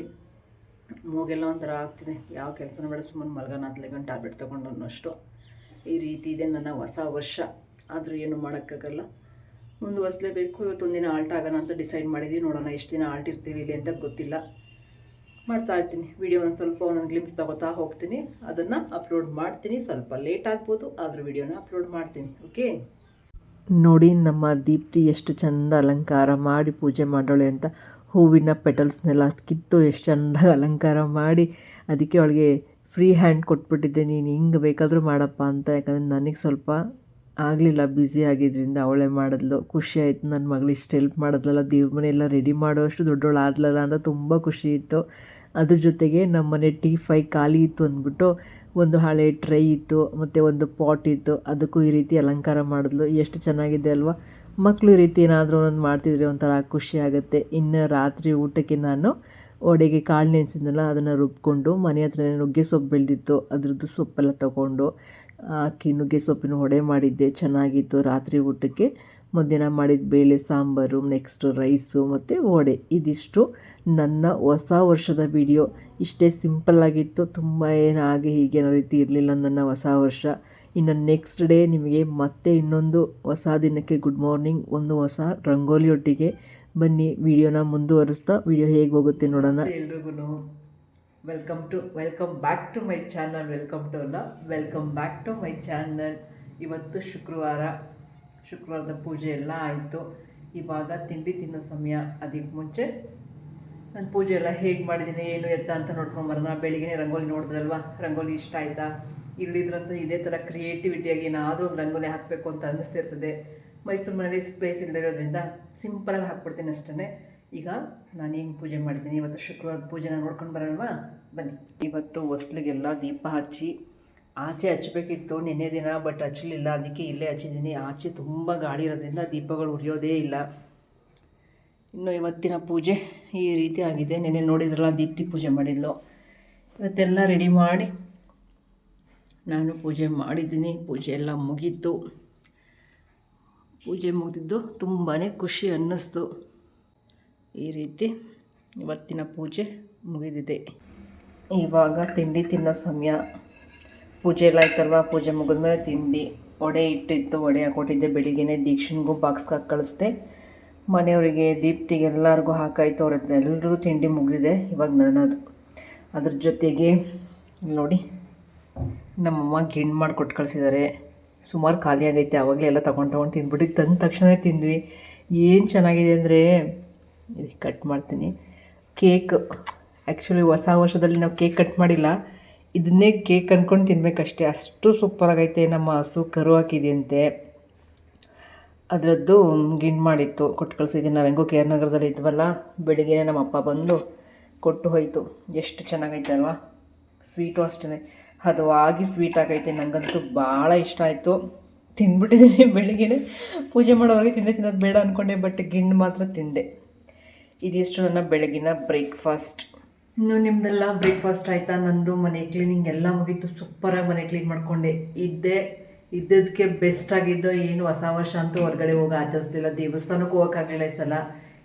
ಮೂಗೆಲ್ಲ ಒಂಥರ ಆಗ್ತಿದೆ. ಯಾವ ಕೆಲಸನ ಬೇಡ. ಸುಮ್ಮನೆ ಹತ್ತಲೆ ಗಂಟೆ ಟ್ಯಾಬ್ಲೆಟ್ ತೊಗೊಂಡು ಅನ್ನೋಷ್ಟು ಈ ರೀತಿ ಇದೆ ನನ್ನ ಹೊಸ ವರ್ಷ. ಆದರೂ ಏನು ಮಾಡೋಕ್ಕಾಗಲ್ಲ. ಮುಂದುವರಿಸಲೇಬೇಕು. ಇವತ್ತೊಂದಿನ ಆಲ್ಟ್ ಆಗೋಣ ಅಂತ ಡಿಸೈಡ್ ಮಾಡಿದ್ವಿ. ನೋಡೋಣ ಎಷ್ಟು ದಿನ ಆಲ್ಟ್ ಇರ್ತೀವಿ ಇಲ್ಲಿ ಅಂತ ಗೊತ್ತಿಲ್ಲ. ಮಾಡ್ತಾ ಇರ್ತೀನಿ. ವಿಡಿಯೋ ಒಂದು ಸ್ವಲ್ಪ ಒಂದೊಂದು ಗ್ಲಿಮ್ಸ್ ತಗೋತಾ ಹೋಗ್ತೀನಿ. ಅದನ್ನು ಅಪ್ಲೋಡ್ ಮಾಡ್ತೀನಿ. ಸ್ವಲ್ಪ ಲೇಟ್ ಆಗ್ಬೋದು, ಆದರೂ ವಿಡಿಯೋನ ಅಪ್ಲೋಡ್ ಮಾಡ್ತೀನಿ ಓಕೆ ನೋಡಿ, ನಮ್ಮ ದೀಪ್ತಿ ಎಷ್ಟು ಚಂದ ಅಲಂಕಾರ ಮಾಡಿ ಪೂಜೆ ಮಾಡೋಳೆ ಅಂತ. ಹೂವಿನ ಪೆಟಲ್ಸ್ನೆಲ್ಲ ಕಿತ್ತು ಎಷ್ಟು ಚಂದ ಅಲಂಕಾರ ಮಾಡಿ ಅದಕ್ಕೆ ಅವಳಿಗೆ ಫ್ರೀ ಹ್ಯಾಂಡ್ ಕೊಟ್ಬಿಟ್ಟಿದ್ದೆ. ನೀನು ಹಿಂಗೆ ಬೇಕಾದರೂ ಮಾಡಪ್ಪ ಅಂತ. ಯಾಕಂದರೆ ನನಗೆ ಸ್ವಲ್ಪ ಆಗಲಿಲ್ಲ ಬ್ಯುಸಿ ಆಗಿದ್ದರಿಂದ ಅವಳೇ ಮಾಡಿದ್ಲು. ಖುಷಿ ಆಯಿತು ನನ್ನ ಮಗಳು ಇಷ್ಟು ಹೆಲ್ಪ್ ಮಾಡಿದ್ಲಲ್ಲ, ದೇವ್ರ ಮನೆಯೆಲ್ಲ ರೆಡಿ ಮಾಡೋಷ್ಟು ದೊಡ್ಡವಳು ಆದ್ಲಲ್ಲ ಅಂತ ತುಂಬ ಖುಷಿ ಇತ್ತು. ಅದ್ರ ಜೊತೆಗೆ ನಮ್ಮ ಮನೆ ಟೀ ಫೈ ಖಾಲಿ ಇತ್ತು ಅಂದ್ಬಿಟ್ಟು ಒಂದು ಹಳೆ ಟ್ರೈ ಇತ್ತು, ಮತ್ತು ಒಂದು ಪಾಟ್ ಇತ್ತು. ಅದಕ್ಕೂ ಈ ರೀತಿ ಅಲಂಕಾರ ಮಾಡಿದ್ಲು. ಎಷ್ಟು ಚೆನ್ನಾಗಿದೆ ಅಲ್ವಾ? ಮಕ್ಕಳು ಈ ರೀತಿ ಏನಾದರೂ ಒಂದು ಮಾಡ್ತಿದ್ರೆ ಒಂಥರ ಖುಷಿ ಆಗುತ್ತೆ. ಇನ್ನು ರಾತ್ರಿ ಊಟಕ್ಕೆ ನಾನು ಒಡೆಗೆ ಕಾಳು ನೆನೆಸಿದ್ನಲ್ಲ, ಅದನ್ನು ರುಬ್ಕೊಂಡು ಮನೆ ಹತ್ರ ನುಗ್ಗೆ ಸೊಪ್ಪು ಬೆಳೆದಿತ್ತು. ಅದ್ರದ್ದು ಸೊಪ್ಪೆಲ್ಲ ತೊಗೊಂಡು ಹಾಕಿ ನುಗ್ಗೆ ಸೊಪ್ಪಿನ ಹೊಡೆ ಮಾಡಿದ್ದೆ, ಚೆನ್ನಾಗಿತ್ತು. ರಾತ್ರಿ ಊಟಕ್ಕೆ ಮಧ್ಯಾಹ್ನ ಮಾಡಿದ ಬೇಳೆ, ಸಾಂಬಾರು, ನೆಕ್ಸ್ಟ್ ರೈಸು ಮತ್ತು ವಡೆ. ಇದಿಷ್ಟು ನನ್ನ ಹೊಸ ವರ್ಷದ ವಿಡಿಯೋ. ಇಷ್ಟೇ ಸಿಂಪಲ್ಲಾಗಿತ್ತು ತುಂಬ ಏನು ಹಾಗೆ ಹೀಗೆ ಅನ್ನೋ ರೀತಿ ಇರಲಿಲ್ಲ ನನ್ನ ಹೊಸ ವರ್ಷ. ಇನ್ನು ನೆಕ್ಸ್ಟ್ ಡೇ ನಿಮಗೆ ಮತ್ತೆ ಇನ್ನೊಂದು ಹೊಸ ದಿನಕ್ಕೆ ಗುಡ್ ಮಾರ್ನಿಂಗ್, ಒಂದು ಹೊಸ ರಂಗೋಲಿಯೊಟ್ಟಿಗೆ ಬನ್ನಿ. ವಿಡಿಯೋನ ಮುಂದುವರಿಸ್ತಾ, ವಿಡಿಯೋ ಹೇಗೆ ಹೋಗುತ್ತೆ ನೋಡೋಣ. ಎಲ್ರಿಗೂ welcome to welcome back to my channel welcome to ಅಲ್ಲ welcome back to my channel ಇವತ್ತು ಶುಕ್ರವಾರ, ಶುಕ್ರವಾರದ ಪೂಜೆ ಎಲ್ಲ ಆಯಿತು. ಇವಾಗ ತಿಂಡಿ ತಿನ್ನೋ ಸಮಯ. ಅದಕ್ಕೆ ಮುಂಚೆ ನಾನು ಪೂಜೆ ಎಲ್ಲ ಹೇಗೆ ಮಾಡಿದ್ದೀನಿ, ಏನು ಎತ್ತ ಅಂತ ನೋಡ್ಕೊಂಬರೋಣ ಬೆಳಿಗ್ಗೆ ರಂಗೋಲಿ ನೋಡಿದ್ರಲ್ವ ರಂಗೋಲಿ ಇಷ್ಟ ಆಯಿತಾ? ಇಲ್ಲಿದ್ರಂತೂ ಇದೇ ಥರ ಕ್ರಿಯೇಟಿವಿಟಿಯಾಗಿ ಏನಾದರೂ ಒಂದು ರಂಗೋಲಿ ಹಾಕಬೇಕು ಅಂತ ಅನ್ನಿಸ್ತಿರ್ತದೆ ಮೈಸೂರು ಮನೇಲಿ ಸ್ಪೇಸ್ ಇಲ್ಲದಿರೋದ್ರಿಂದ ಸಿಂಪಲಾಗಿ ಹಾಕ್ಬಿಡ್ತೀನಿ ಅಷ್ಟೇ ಈಗ ನಾನು ಹೆಂಗೆ ಪೂಜೆ ಮಾಡಿದ್ದೀನಿ? ಇವತ್ತು ಶುಕ್ರವಾರದ ಪೂಜೆನ ನೋಡ್ಕೊಂಡು ಬರೋಣವಾ? ಬನ್ನಿ. ಇವತ್ತು ಹೊಸ್ಲಿಗೆಲ್ಲ ದೀಪ ಹಚ್ಚಿ ಆಚೆ ಹಚ್ಚಬೇಕಿತ್ತು ನಿನ್ನೆ ದಿನ, ಬಟ್ ಹಚ್ಚಲಿಲ್ಲ. ಅದಕ್ಕೆ ಇಲ್ಲೇ ಹಚ್ಚಿದ್ದೀನಿ. ಆಚೆ ತುಂಬ ಗಾಳಿ ಇರೋದ್ರಿಂದ ದೀಪಗಳು ಉರಿಯೋದೇ ಇಲ್ಲ. ಇನ್ನು ಇವತ್ತಿನ ಪೂಜೆ ಈ ರೀತಿ ಆಗಿದೆ. ನೆನ್ನೆ ನೋಡಿದ್ರಲ್ಲ, ದೀಪ್ತಿ ಪೂಜೆ ಮಾಡಿದ್ಲು. ಇವತ್ತೆಲ್ಲ ರೆಡಿ ಮಾಡಿ ನಾನು ಪೂಜೆ ಮಾಡಿದ್ದೀನಿ. ಪೂಜೆ ಎಲ್ಲ ಮುಗೀತು. ಪೂಜೆ ಮುಗಿದಿದ್ದು ತುಂಬಾ ಖುಷಿ ಅನ್ನಿಸ್ತು. ಈ ರೀತಿ ಇವತ್ತಿನ ಪೂಜೆ ಮುಗಿದಿದೆ. ಇವಾಗ ತಿಂಡಿ ತಿನ್ನೋ ಸಮಯ. ಪೂಜೆ ಎಲ್ಲ ಆಯ್ತಲ್ವ? ಪೂಜೆ ಮುಗಿದ್ಮೇಲೆ ತಿಂಡಿ. ಒಡೆ ಇಟ್ಟಿತ್ತು ಒಡೆ ಹಾಕೊಟ್ಟಿದ್ದೆ ಬೆಳಿಗ್ಗೆನೆ ದೀಕ್ಷನ್ಗೂ ಬಾಕ್ಸ್ಗೆ ಹಾಕಿ ಕಳಿಸ್ದೆ. ಮನೆಯವರಿಗೆ, ದೀಪ್ತಿಗೆ ಎಲ್ಲರಿಗೂ ಹಾಕಾಯ್ತು. ಅವ್ರ ಹತ್ರ ಎಲ್ರಿಗೂ ತಿಂಡಿ ಮುಗಿದಿದೆ. ಇವಾಗ ನನ್ನದು. ಅದ್ರ ಜೊತೆಗೆ ನೋಡಿ, ನಮ್ಮಮ್ಮ ಗಿಣ್ಣು ಮಾಡಿ ಕೊಟ್ಟು ಕಳಿಸಿದ್ದಾರೆ ಸುಮಾರು ಖಾಲಿ ಆಗೈತೆ ಆವಾಗಲೇ ಎಲ್ಲ ತೊಗೊಂಡು ತೊಗೊಂಡು ತಿಂದ್ಬಿಟ್ಟು ತಂದ ತಕ್ಷಣ ತಿಂದ್ವಿ. ಏನು ಚೆನ್ನಾಗಿದೆ ಅಂದರೆ ಕಟ್ ಮಾಡ್ತೀನಿ. ಕೇಕ್ ಆ್ಯಕ್ಚುಲಿ ಹೊಸ ವರ್ಷದಲ್ಲಿ ನಾವು ಕೇಕ್ ಕಟ್ ಮಾಡಿಲ್ಲ. ಇದನ್ನೇ ಕೇಕ್ ಅಂದ್ಕೊಂಡು ತಿನ್ಬೇಕಷ್ಟೇ. ಅಷ್ಟು ಸೂಪರಾಗೈತೆ ನಮ್ಮ ಹಸು ಕರು ಹಾಕಿದೆಯಂತೆ. ಅದರದ್ದು ಗಿಣ್ಣು ಮಾಡಿತ್ತು ಕೊಟ್ಟು ಕಳಿಸಿದ್ದೀನಿ ನಾವು ಹೆಂಗೋ ಕೆ ಆರ್ ನಗರದಲ್ಲಿ ಇದ್ವಲ್ಲ ಬೆಳಿಗ್ಗೆ ನಮ್ಮ ಅಪ್ಪ ಬಂದು ಕೊಟ್ಟು ಹೋಯಿತು. ಎಷ್ಟು ಚೆನ್ನಾಗೈತೆ ಅಲ್ವಾ? ಸ್ವೀಟು ಅಷ್ಟೇ ಹದವಾಗಿ ಸ್ವೀಟ್ ಆಗೈತೆ. ನನಗಂತೂ ಭಾಳ ಇಷ್ಟ ಆಯಿತು. ತಿಂದ್ಬಿಟ್ಟಿದ್ದೀನಿ ಬೆಳಿಗ್ಗೆ ಪೂಜೆ ಮಾಡೋವ್ರಿಗೆ ತಿಂದೆ, ತಿನ್ನೋದು ಬೇಡ ಅಂದ್ಕೊಂಡೆ ಬಟ್ ಗಿಣ್ಣು ಮಾತ್ರ ತಿಂದೆ. ಇದಿಷ್ಟು ನನ್ನ ಬೆಳಗಿನ ಬ್ರೇಕ್ಫಾಸ್ಟ್ ಇನ್ನು ನಿಮ್ಮದೆಲ್ಲ ಬ್ರೇಕ್ಫಾಸ್ಟ್ ಆಯಿತಾ? ನಂದು ಮನೆ ಕ್ಲೀನಿಂಗ್ ಎಲ್ಲ ಮುಗೀತು. ಸೂಪರಾಗಿ ಮನೆ ಕ್ಲೀನ್ ಮಾಡಿಕೊಂಡೆ. ಇದ್ದೆ ಇದ್ದದಕ್ಕೆ ಬೆಸ್ಟ್ ಆಗಿದ್ದು ಏನು ಹೊಸ ವರ್ಷ ಅಂತೂ ಹೊರಗಡೆ ಹೋಗಿ ಆಚರಿಸ್ಲಿಲ್ಲ. ದೇವಸ್ಥಾನಕ್ಕೆ ಹೋಗೋಕ್ಕಾಗಲಿಲ್ಲ ಈ ಸಲ.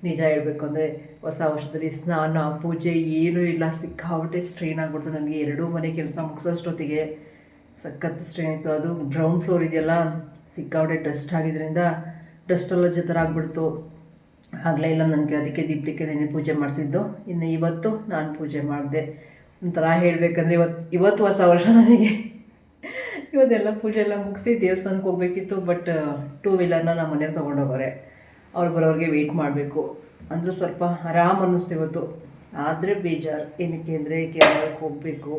ನಿಜ ಹೇಳಬೇಕು ಅಂದರೆ ಹೊಸ ವರ್ಷದಲ್ಲಿ ಸ್ನಾನ, ಪೂಜೆ ಏನೂ ಇಲ್ಲ. ಸಿಕ್ಕಾಬಿಟ್ಟೆ ಸ್ಟ್ರೈನ್ ಆಗಿಬಿಡ್ತು ನನಗೆ. ಎರಡೂ ಮನೆ ಕೆಲಸ ಮುಗಿಸೋಷ್ಟೊತ್ತಿಗೆ ಸಖತ್ ಸ್ಟ್ರೈನ್ ಇತ್ತು. ಅದು ಗ್ರೌಂಡ್ ಫ್ಲೋರ್ ಇದೆಯಲ್ಲ ಸಿಕ್ಕಾಬಿಟ್ಟೆ ಡಸ್ಟ್ ಆಗಿದ್ದರಿಂದ ಡಸ್ಟ್ ಜೊತೆ ಆಗ್ಬಿಡ್ತು. ಆಗಲೇ ಇಲ್ಲ, ನನಗೆ ಅದಕ್ಕೆ ದೀಪ್ತಿಕ್ಕೆ ನೆನೆ ಪೂಜೆ ಮಾಡಿಸಿದ್ದು. ಇನ್ನು ಇವತ್ತು ನಾನು ಪೂಜೆ ಮಾಡಿದೆ. ಒಂಥರ ಹೇಳಬೇಕಂದ್ರೆ ಇವತ್ತು ಇವತ್ತು ಹೊಸ ವರ್ಷ ನನಗೆ. ಇವತ್ತೆಲ್ಲ ಪೂಜೆ ಎಲ್ಲ ಮುಗಿಸಿ ದೇವಸ್ಥಾನಕ್ಕೆ ಹೋಗಬೇಕಿತ್ತು ಬಟ್ ಟೂ ವೀಲರ್ನ ನಮ್ಮ ಮನೆಯವ್ರು ತೊಗೊಂಡೋಗೋರೆ ಅವ್ರು ಬರೋರಿಗೆ ವೆಯ್ಟ್ ಮಾಡಬೇಕು. ಅಂದರೂ ಸ್ವಲ್ಪ ಆರಾಮ್ ಅನ್ನಿಸ್ತು ಇವತ್ತು. ಆದರೆ ಬೇಜಾರು. ಏನಕ್ಕೆ ಅಂದರೆ ಕೇರಳಕ್ಕೆ ಹೋಗಬೇಕು.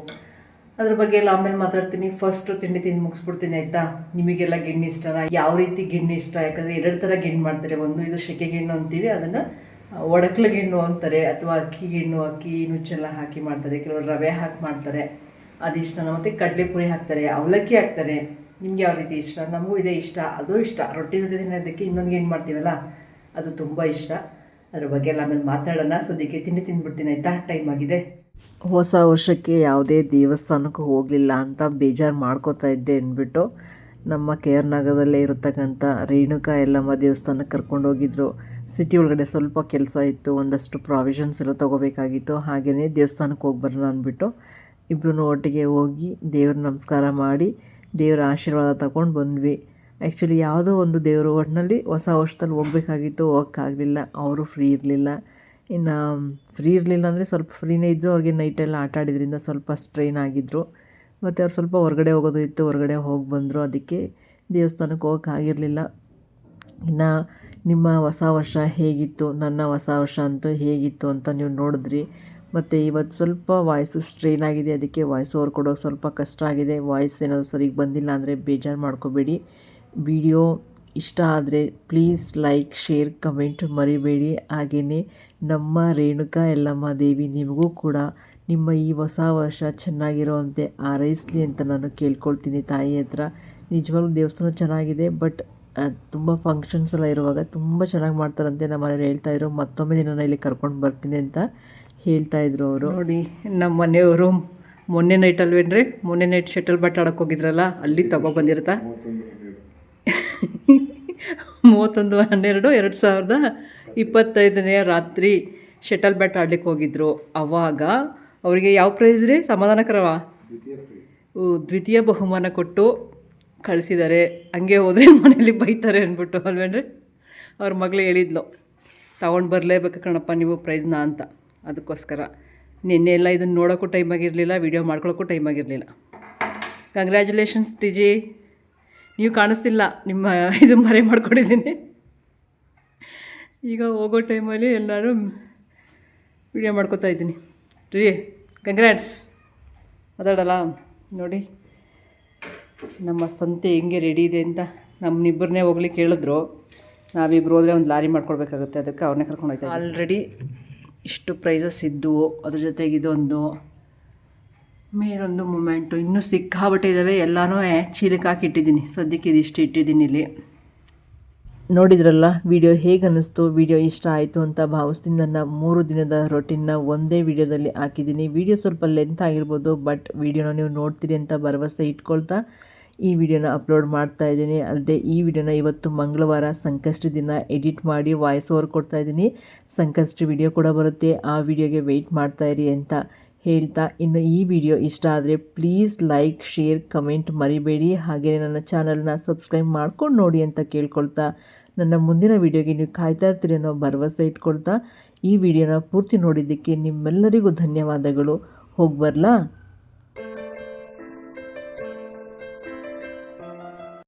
ಅದ್ರ ಬಗ್ಗೆ ಎಲ್ಲ ಆಮೇಲೆ ಮಾತಾಡ್ತೀನಿ. ಫಸ್ಟ್ ತಿಂಡಿ ತಿಂದು ಮುಗಿಸ್ಬಿಡ್ತೀನಿ ಆಯ್ತಾ? ನಿಮಗೆಲ್ಲ ಗಿಣ್ಣು ಇಷ್ಟ ಯಾವ ರೀತಿ ಗಿಣ್ಣು ಇಷ್ಟ? ಯಾಕಂದರೆ ಎರಡು ಥರ ಗಿಣ್ಣು ಮಾಡ್ತಾರೆ. ಒಂದು ಇದು ಶೆಕೆ ಗಿಣ್ಣು ಅಂತೀವಿ, ಅದನ್ನು ಒಡಕ್ಲ ಗಿಣ್ಣು ಅಂತಾರೆ, ಅಥವಾ ಅಕ್ಕಿ ಗಿಣ್ಣು, ಅಕ್ಕಿ ನುಚ್ಚೆಲ್ಲ ಹಾಕಿ ಮಾಡ್ತಾರೆ. ಕೆಲವರು ರವೆ ಹಾಕಿ ಮಾಡ್ತಾರೆ. ಅದಿಷ್ಟ ಮತ್ತು ಕಡಲೆಪುರಿ ಹಾಕ್ತಾರೆ, ಅವಲಕ್ಕಿ ಹಾಕ್ತಾರೆ. ನಿಮ್ಗೆ ಯಾವ ರೀತಿ ಇಷ್ಟ? ನಮಗೂ ಇದೇ ಇಷ್ಟ. ಅದು ಇಷ್ಟ. ರೊಟ್ಟಿ ಜೊತೆ ತಿನ್ನೋದಕ್ಕೆ ಇನ್ನೊಂದು ಗಿಣ್ಣು ಮಾಡ್ತೀವಲ್ಲ? ಅದು ತುಂಬ ಇಷ್ಟ. ಅದ್ರ ಬಗ್ಗೆ ಎಲ್ಲ ಆಮೇಲೆ ಮಾತಾಡೋಣ. ಸದ್ಯಕ್ಕೆ ತಿಂಡಿ ತಿಂದ್ಬಿಡ್ತೀನಿ ಆಯಿತಾ? ಟೈಮ್ ಆಗಿದೆ. ಹೊಸ ವರ್ಷಕ್ಕೆ ಯಾವುದೇ ದೇವಸ್ಥಾನಕ್ಕೂ ಹೋಗಲಿಲ್ಲ ಅಂತ ಬೇಜಾರು ಮಾಡ್ಕೋತಾ ಇದ್ದೆ ಅಂದ್ಬಿಟ್ಟು ನಮ್ಮ ಕೆ ಆರ್ ನಗರದಲ್ಲೇ ಇರತಕ್ಕಂಥ ರೇಣುಕಾ ಎಲ್ಲಮ್ಮ ದೇವಸ್ಥಾನಕ್ಕೆ ಕರ್ಕೊಂಡೋಗಿದ್ರು ಸಿಟಿ ಒಳಗಡೆ ಸ್ವಲ್ಪ ಕೆಲಸ ಇತ್ತು, ಒಂದಷ್ಟು ಪ್ರಾವಿಷನ್ಸ್ ಎಲ್ಲ ತೊಗೋಬೇಕಾಗಿತ್ತು. ಹಾಗೆಯೇ ದೇವಸ್ಥಾನಕ್ಕೆ ಹೋಗಿ ಬರೋಣ ಅಂದ್ಬಿಟ್ಟು ಇಬ್ಬರೂ ಒಟ್ಟಿಗೆ ಹೋಗಿ ದೇವ್ರ ನಮಸ್ಕಾರ ಮಾಡಿ ದೇವರ ಆಶೀರ್ವಾದ ತಗೊಂಡು ಬಂದ್ವಿ. ಆ್ಯಕ್ಚುಲಿ ಯಾವುದೋ ಒಂದು ದೇವರ ಒಟ್ಟಿನಲ್ಲಿ ಹೊಸ ವರ್ಷದಲ್ಲಿ ಹೋಗ್ಬೇಕಾಗಿತ್ತು, ಹೋಗೋಕ್ಕಾಗಲಿಲ್ಲ. ಅವರು ಫ್ರೀ ಇರಲಿಲ್ಲ. ಇನ್ನು ಫ್ರೀ ಇರಲಿಲ್ಲ ಅಂದರೆ ಸ್ವಲ್ಪ ಫ್ರೀನೇ ಇದ್ದರು ಅವ್ರಿಗೆ ನೈಟೆಲ್ಲ ಆಟ ಆಡಿದ್ರಿಂದ ಸ್ವಲ್ಪ ಸ್ಟ್ರೈನ್ ಆಗಿದ್ದರು ಮತ್ತು ಅವ್ರು ಸ್ವಲ್ಪ ಹೊರಗಡೆ ಹೋಗೋದು ಇತ್ತು, ಹೊರಗಡೆ ಹೋಗಿ ಬಂದರು. ಅದಕ್ಕೆ ದೇವಸ್ಥಾನಕ್ಕೆ ಹೋಗೋಕ್ಕಾಗಿರಲಿಲ್ಲ ಇನ್ನು ನಿಮ್ಮ ಹೊಸ ವರ್ಷ ಹೇಗಿತ್ತು, ನನ್ನ ಹೊಸ ವರ್ಷ ಅಂತೂ ಹೇಗಿತ್ತು ಅಂತ ನೀವು ನೋಡಿದ್ರಿ. ಮತ್ತು ಇವತ್ತು ಸ್ವಲ್ಪ ವಾಯ್ಸ್ ಸ್ಟ್ರೈನ್ ಆಗಿದೆ, ಅದಕ್ಕೆ ವಾಯ್ಸ್ ಓವರ್ ಕೊಡೋಕೆ ಸ್ವಲ್ಪ ಕಷ್ಟ ಆಗಿದೆ. ವಾಯ್ಸ್ ಏನಾದರೂ ಸರಿಗೆ ಬಂದಿಲ್ಲ ಅಂದರೆ ಬೇಜಾರು ಮಾಡ್ಕೋಬೇಡಿ. ವಿಡಿಯೋ ಇಷ್ಟ ಆದರೆ ಪ್ಲೀಸ್ ಲೈಕ್ ಶೇರ್ ಕಮೆಂಟ್ ಮರಿಬೇಡಿ. ಹಾಗೆಯೇ ನಮ್ಮ ರೇಣುಕಾ ಯಲ್ಲಮ್ಮ ದೇವಿ ನಿಮಗೂ ಕೂಡ ನಿಮ್ಮ ಈ ಹೊಸ ವರ್ಷ ಚೆನ್ನಾಗಿರುವಂತೆ ಹಾರೈಸಲಿ ಅಂತ ನಾನು ಕೇಳ್ಕೊಳ್ತೀನಿ ತಾಯಿ ಹತ್ರ. ನಿಜವಾಗ್ಲೂ ದೇವಸ್ಥಾನ ಚೆನ್ನಾಗಿದೆ ಬಟ್ ತುಂಬ ಫಂಕ್ಷನ್ಸ್ ಎಲ್ಲ ಇರುವಾಗ ತುಂಬ ಚೆನ್ನಾಗಿ ಮಾಡ್ತಾರಂತೆ ನಮ್ಮ ಮನೇಲಿ ಹೇಳ್ತಾ ಇದ್ರು. ಮತ್ತೊಮ್ಮೆ ನಿನ್ನನ್ನು ಇಲ್ಲಿ ಕರ್ಕೊಂಡು ಬರ್ತೀನಿ ಅಂತ ಹೇಳ್ತಾ ಇದ್ರು ಅವರು. ನೋಡಿ, ನಮ್ಮ ಮನೆಯವರು ಮೊನ್ನೆ ನೈಟ್ ಅಲ್ವೇನ್ರಿ? ಮೊನ್ನೆ ನೈಟ್ ಶಟಲ್ ಬಟ್ ಆಡೋಕೆ ಹೋಗಿದ್ರಲ್ಲ, ಅಲ್ಲಿ ತಗೊಬಂದಿರುತ್ತಾ ಮೂವತ್ತೊಂದು ಹನ್ನೆರಡು ಎರಡು ಸಾವಿರದ ಇಪ್ಪತ್ತೈದನೇ ರಾತ್ರಿ ಶಟಲ್ ಬ್ಯಾಟ್ ಆಡ್ಲಿಕ್ಕೆ ಹೋಗಿದ್ರು. ಅವಾಗ ಅವರಿಗೆ ಯಾವ ಪ್ರೈಸ್ ರೀ? ಸಮಾಧಾನಕರವ? ಓ, ದ್ವಿತೀಯ ಬಹುಮಾನ ಕೊಟ್ಟು ಕಳಿಸಿದ್ದಾರೆ ಹಂಗೆ ಹೋದರೆ ಮನೇಲಿ ಬೈತಾರೆ ಅಂದ್ಬಿಟ್ಟು ಅಲ್ವೇನ್ರಿ ಅವ್ರ ಮಗಳು ಹೇಳಿದ್ಲು ತಗೊಂಡು ಬರಲೇಬೇಕು ಕಣಪ್ಪ ನೀವು ಪ್ರೈಸ್ನ ಅಂತ. ಅದಕ್ಕೋಸ್ಕರ. ನಿನ್ನೆ ಎಲ್ಲ ಇದನ್ನು ನೋಡೋಕ್ಕೂ ಟೈಮ್ ಆಗಿರಲಿಲ್ಲ ವೀಡಿಯೋ ಮಾಡ್ಕೊಳ್ಳೋಕ್ಕೂ ಟೈಮ್ ಆಗಿರಲಿಲ್ಲ. ಕಂಗ್ರ್ಯಾಚುಲೇಷನ್ಸ್ ಟಿಜಿ ನೀವು ಕಾಣಿಸ್ತಿಲ್ಲ, ನಿಮ್ಮ ಇದು ಮರೆ ಮಾಡ್ಕೊಂಡಿದ್ದೀನಿ. ಈಗ ಹೋಗೋ ಟೈಮಲ್ಲಿ ಎಲ್ಲರೂ ವಿಡಿಯೋ ಮಾಡ್ಕೋತಾ ಇದ್ದೀನಿ. ರೀ ಕಂಗ್ರ್ಯಾಟ್ಸ್ ಮಾತಾಡಲ್ಲ, ನೋಡಿ. ನಮ್ಮ ಸಂತೆ ಹೆಂಗೆ ರೆಡಿ ಇದೆ ಅಂತ ನಮ್ಮನ್ನಿಬ್ಬರನ್ನೇ ಹೋಗ್ಲಿಕ್ಕೆ ಹೇಳಿದ್ರು. ನಾವಿಬ್ರು ಹೋದರೆ ಒಂದು ಲಾರಿ ಮಾಡ್ಕೊಡ್ಬೇಕಾಗುತ್ತೆ, ಅದಕ್ಕೆ ಅವ್ರನ್ನೇ ಕರ್ಕೊಂಡು ಆಲ್ರೆಡಿ ಇಷ್ಟು ಪ್ರೈಸಸ್ ಇದ್ದವು. ಅದ್ರ ಜೊತೆಗೆ ಇದೊಂದು ಮೇಲೊಂದು ಮೂಮೆಂಟು, ಇನ್ನೂ ಸಿಕ್ಕಾಬಿಟ್ಟಿದ್ದಾವೆ ಎಲ್ಲನೂ ಚೀಲಕ್ಕೆ ಹಾಕಿಟ್ಟಿದ್ದೀನಿ ಸದ್ಯಕ್ಕೆ ಇದಿಷ್ಟು ಇಟ್ಟಿದ್ದೀನಿ ಇಲ್ಲಿ. ನೋಡಿದ್ರಲ್ಲ, ವಿಡಿಯೋ ಹೇಗೆ ಅನ್ನಿಸ್ತು ವಿಡಿಯೋ ಇಷ್ಟ ಆಯಿತು ಅಂತ ಭಾವಿಸ್ತೀನಿ. ನನ್ನ ಮೂರು ದಿನದ ರೊಟೀನ್ನ ಒಂದೇ ವಿಡಿಯೋದಲ್ಲಿ ಹಾಕಿದ್ದೀನಿ. ವಿಡಿಯೋ ಸ್ವಲ್ಪ ಲೆಂತ್ ಆಗಿರ್ಬೋದು, ಬಟ್ ವಿಡಿಯೋನ ನೀವು ನೋಡ್ತೀರಿ ಅಂತ ಭರವಸೆ ಇಟ್ಕೊಳ್ತಾ ಈ ವಿಡಿಯೋನ ಅಪ್ಲೋಡ್ ಮಾಡ್ತಾ ಇದ್ದೀನಿ. ಅಲ್ಲದೆ, ಈ ವಿಡಿಯೋನ ಇವತ್ತು ಮಂಗಳವಾರ ಸಂಕಷ್ಟಿ ದಿನ ಎಡಿಟ್ ಮಾಡಿ ವಾಯ್ಸ್ ಓವರ್ ಕೊಡ್ತಾ ಇದ್ದೀನಿ. ಸಂಕಷ್ಟಿ ವಿಡಿಯೋ ಕೂಡ ಬರುತ್ತೆ. ಆ ವಿಡಿಯೋಗೆ ವೆಯ್ಟ್ ಮಾಡ್ತಾ ಇರಿ ಅಂತ ಹೇಳ್ತಾ ಇನ್ನು ಈ ವಿಡಿಯೋ ಇಷ್ಟ ಆದರೆ ಪ್ಲೀಸ್ ಲೈಕ್ ಶೇರ್ ಕಮೆಂಟ್ ಮರಿಬೇಡಿ. ಹಾಗೆಯೇ ನನ್ನ ಚಾನಲ್ನ ಸಬ್ಸ್ಕ್ರೈಬ್ ಮಾಡ್ಕೊಂಡು ನೋಡಿ ಅಂತ ಕೇಳ್ಕೊಳ್ತಾ ನನ್ನ ಮುಂದಿನ ವಿಡಿಯೋಗೆ ನೀವು ಕಾಯ್ತಾ ಇರ್ತೀರಿ ಅನ್ನೋ ಭರವಸೆ ಇಟ್ಕೊಳ್ತಾ ಈ ವಿಡಿಯೋನ ಪೂರ್ತಿ ನೋಡಿದ್ದಕ್ಕೆ ನಿಮ್ಮೆಲ್ಲರಿಗೂ ಧನ್ಯವಾದಗಳು. ಹೋಗಿ ಬರಲಾ?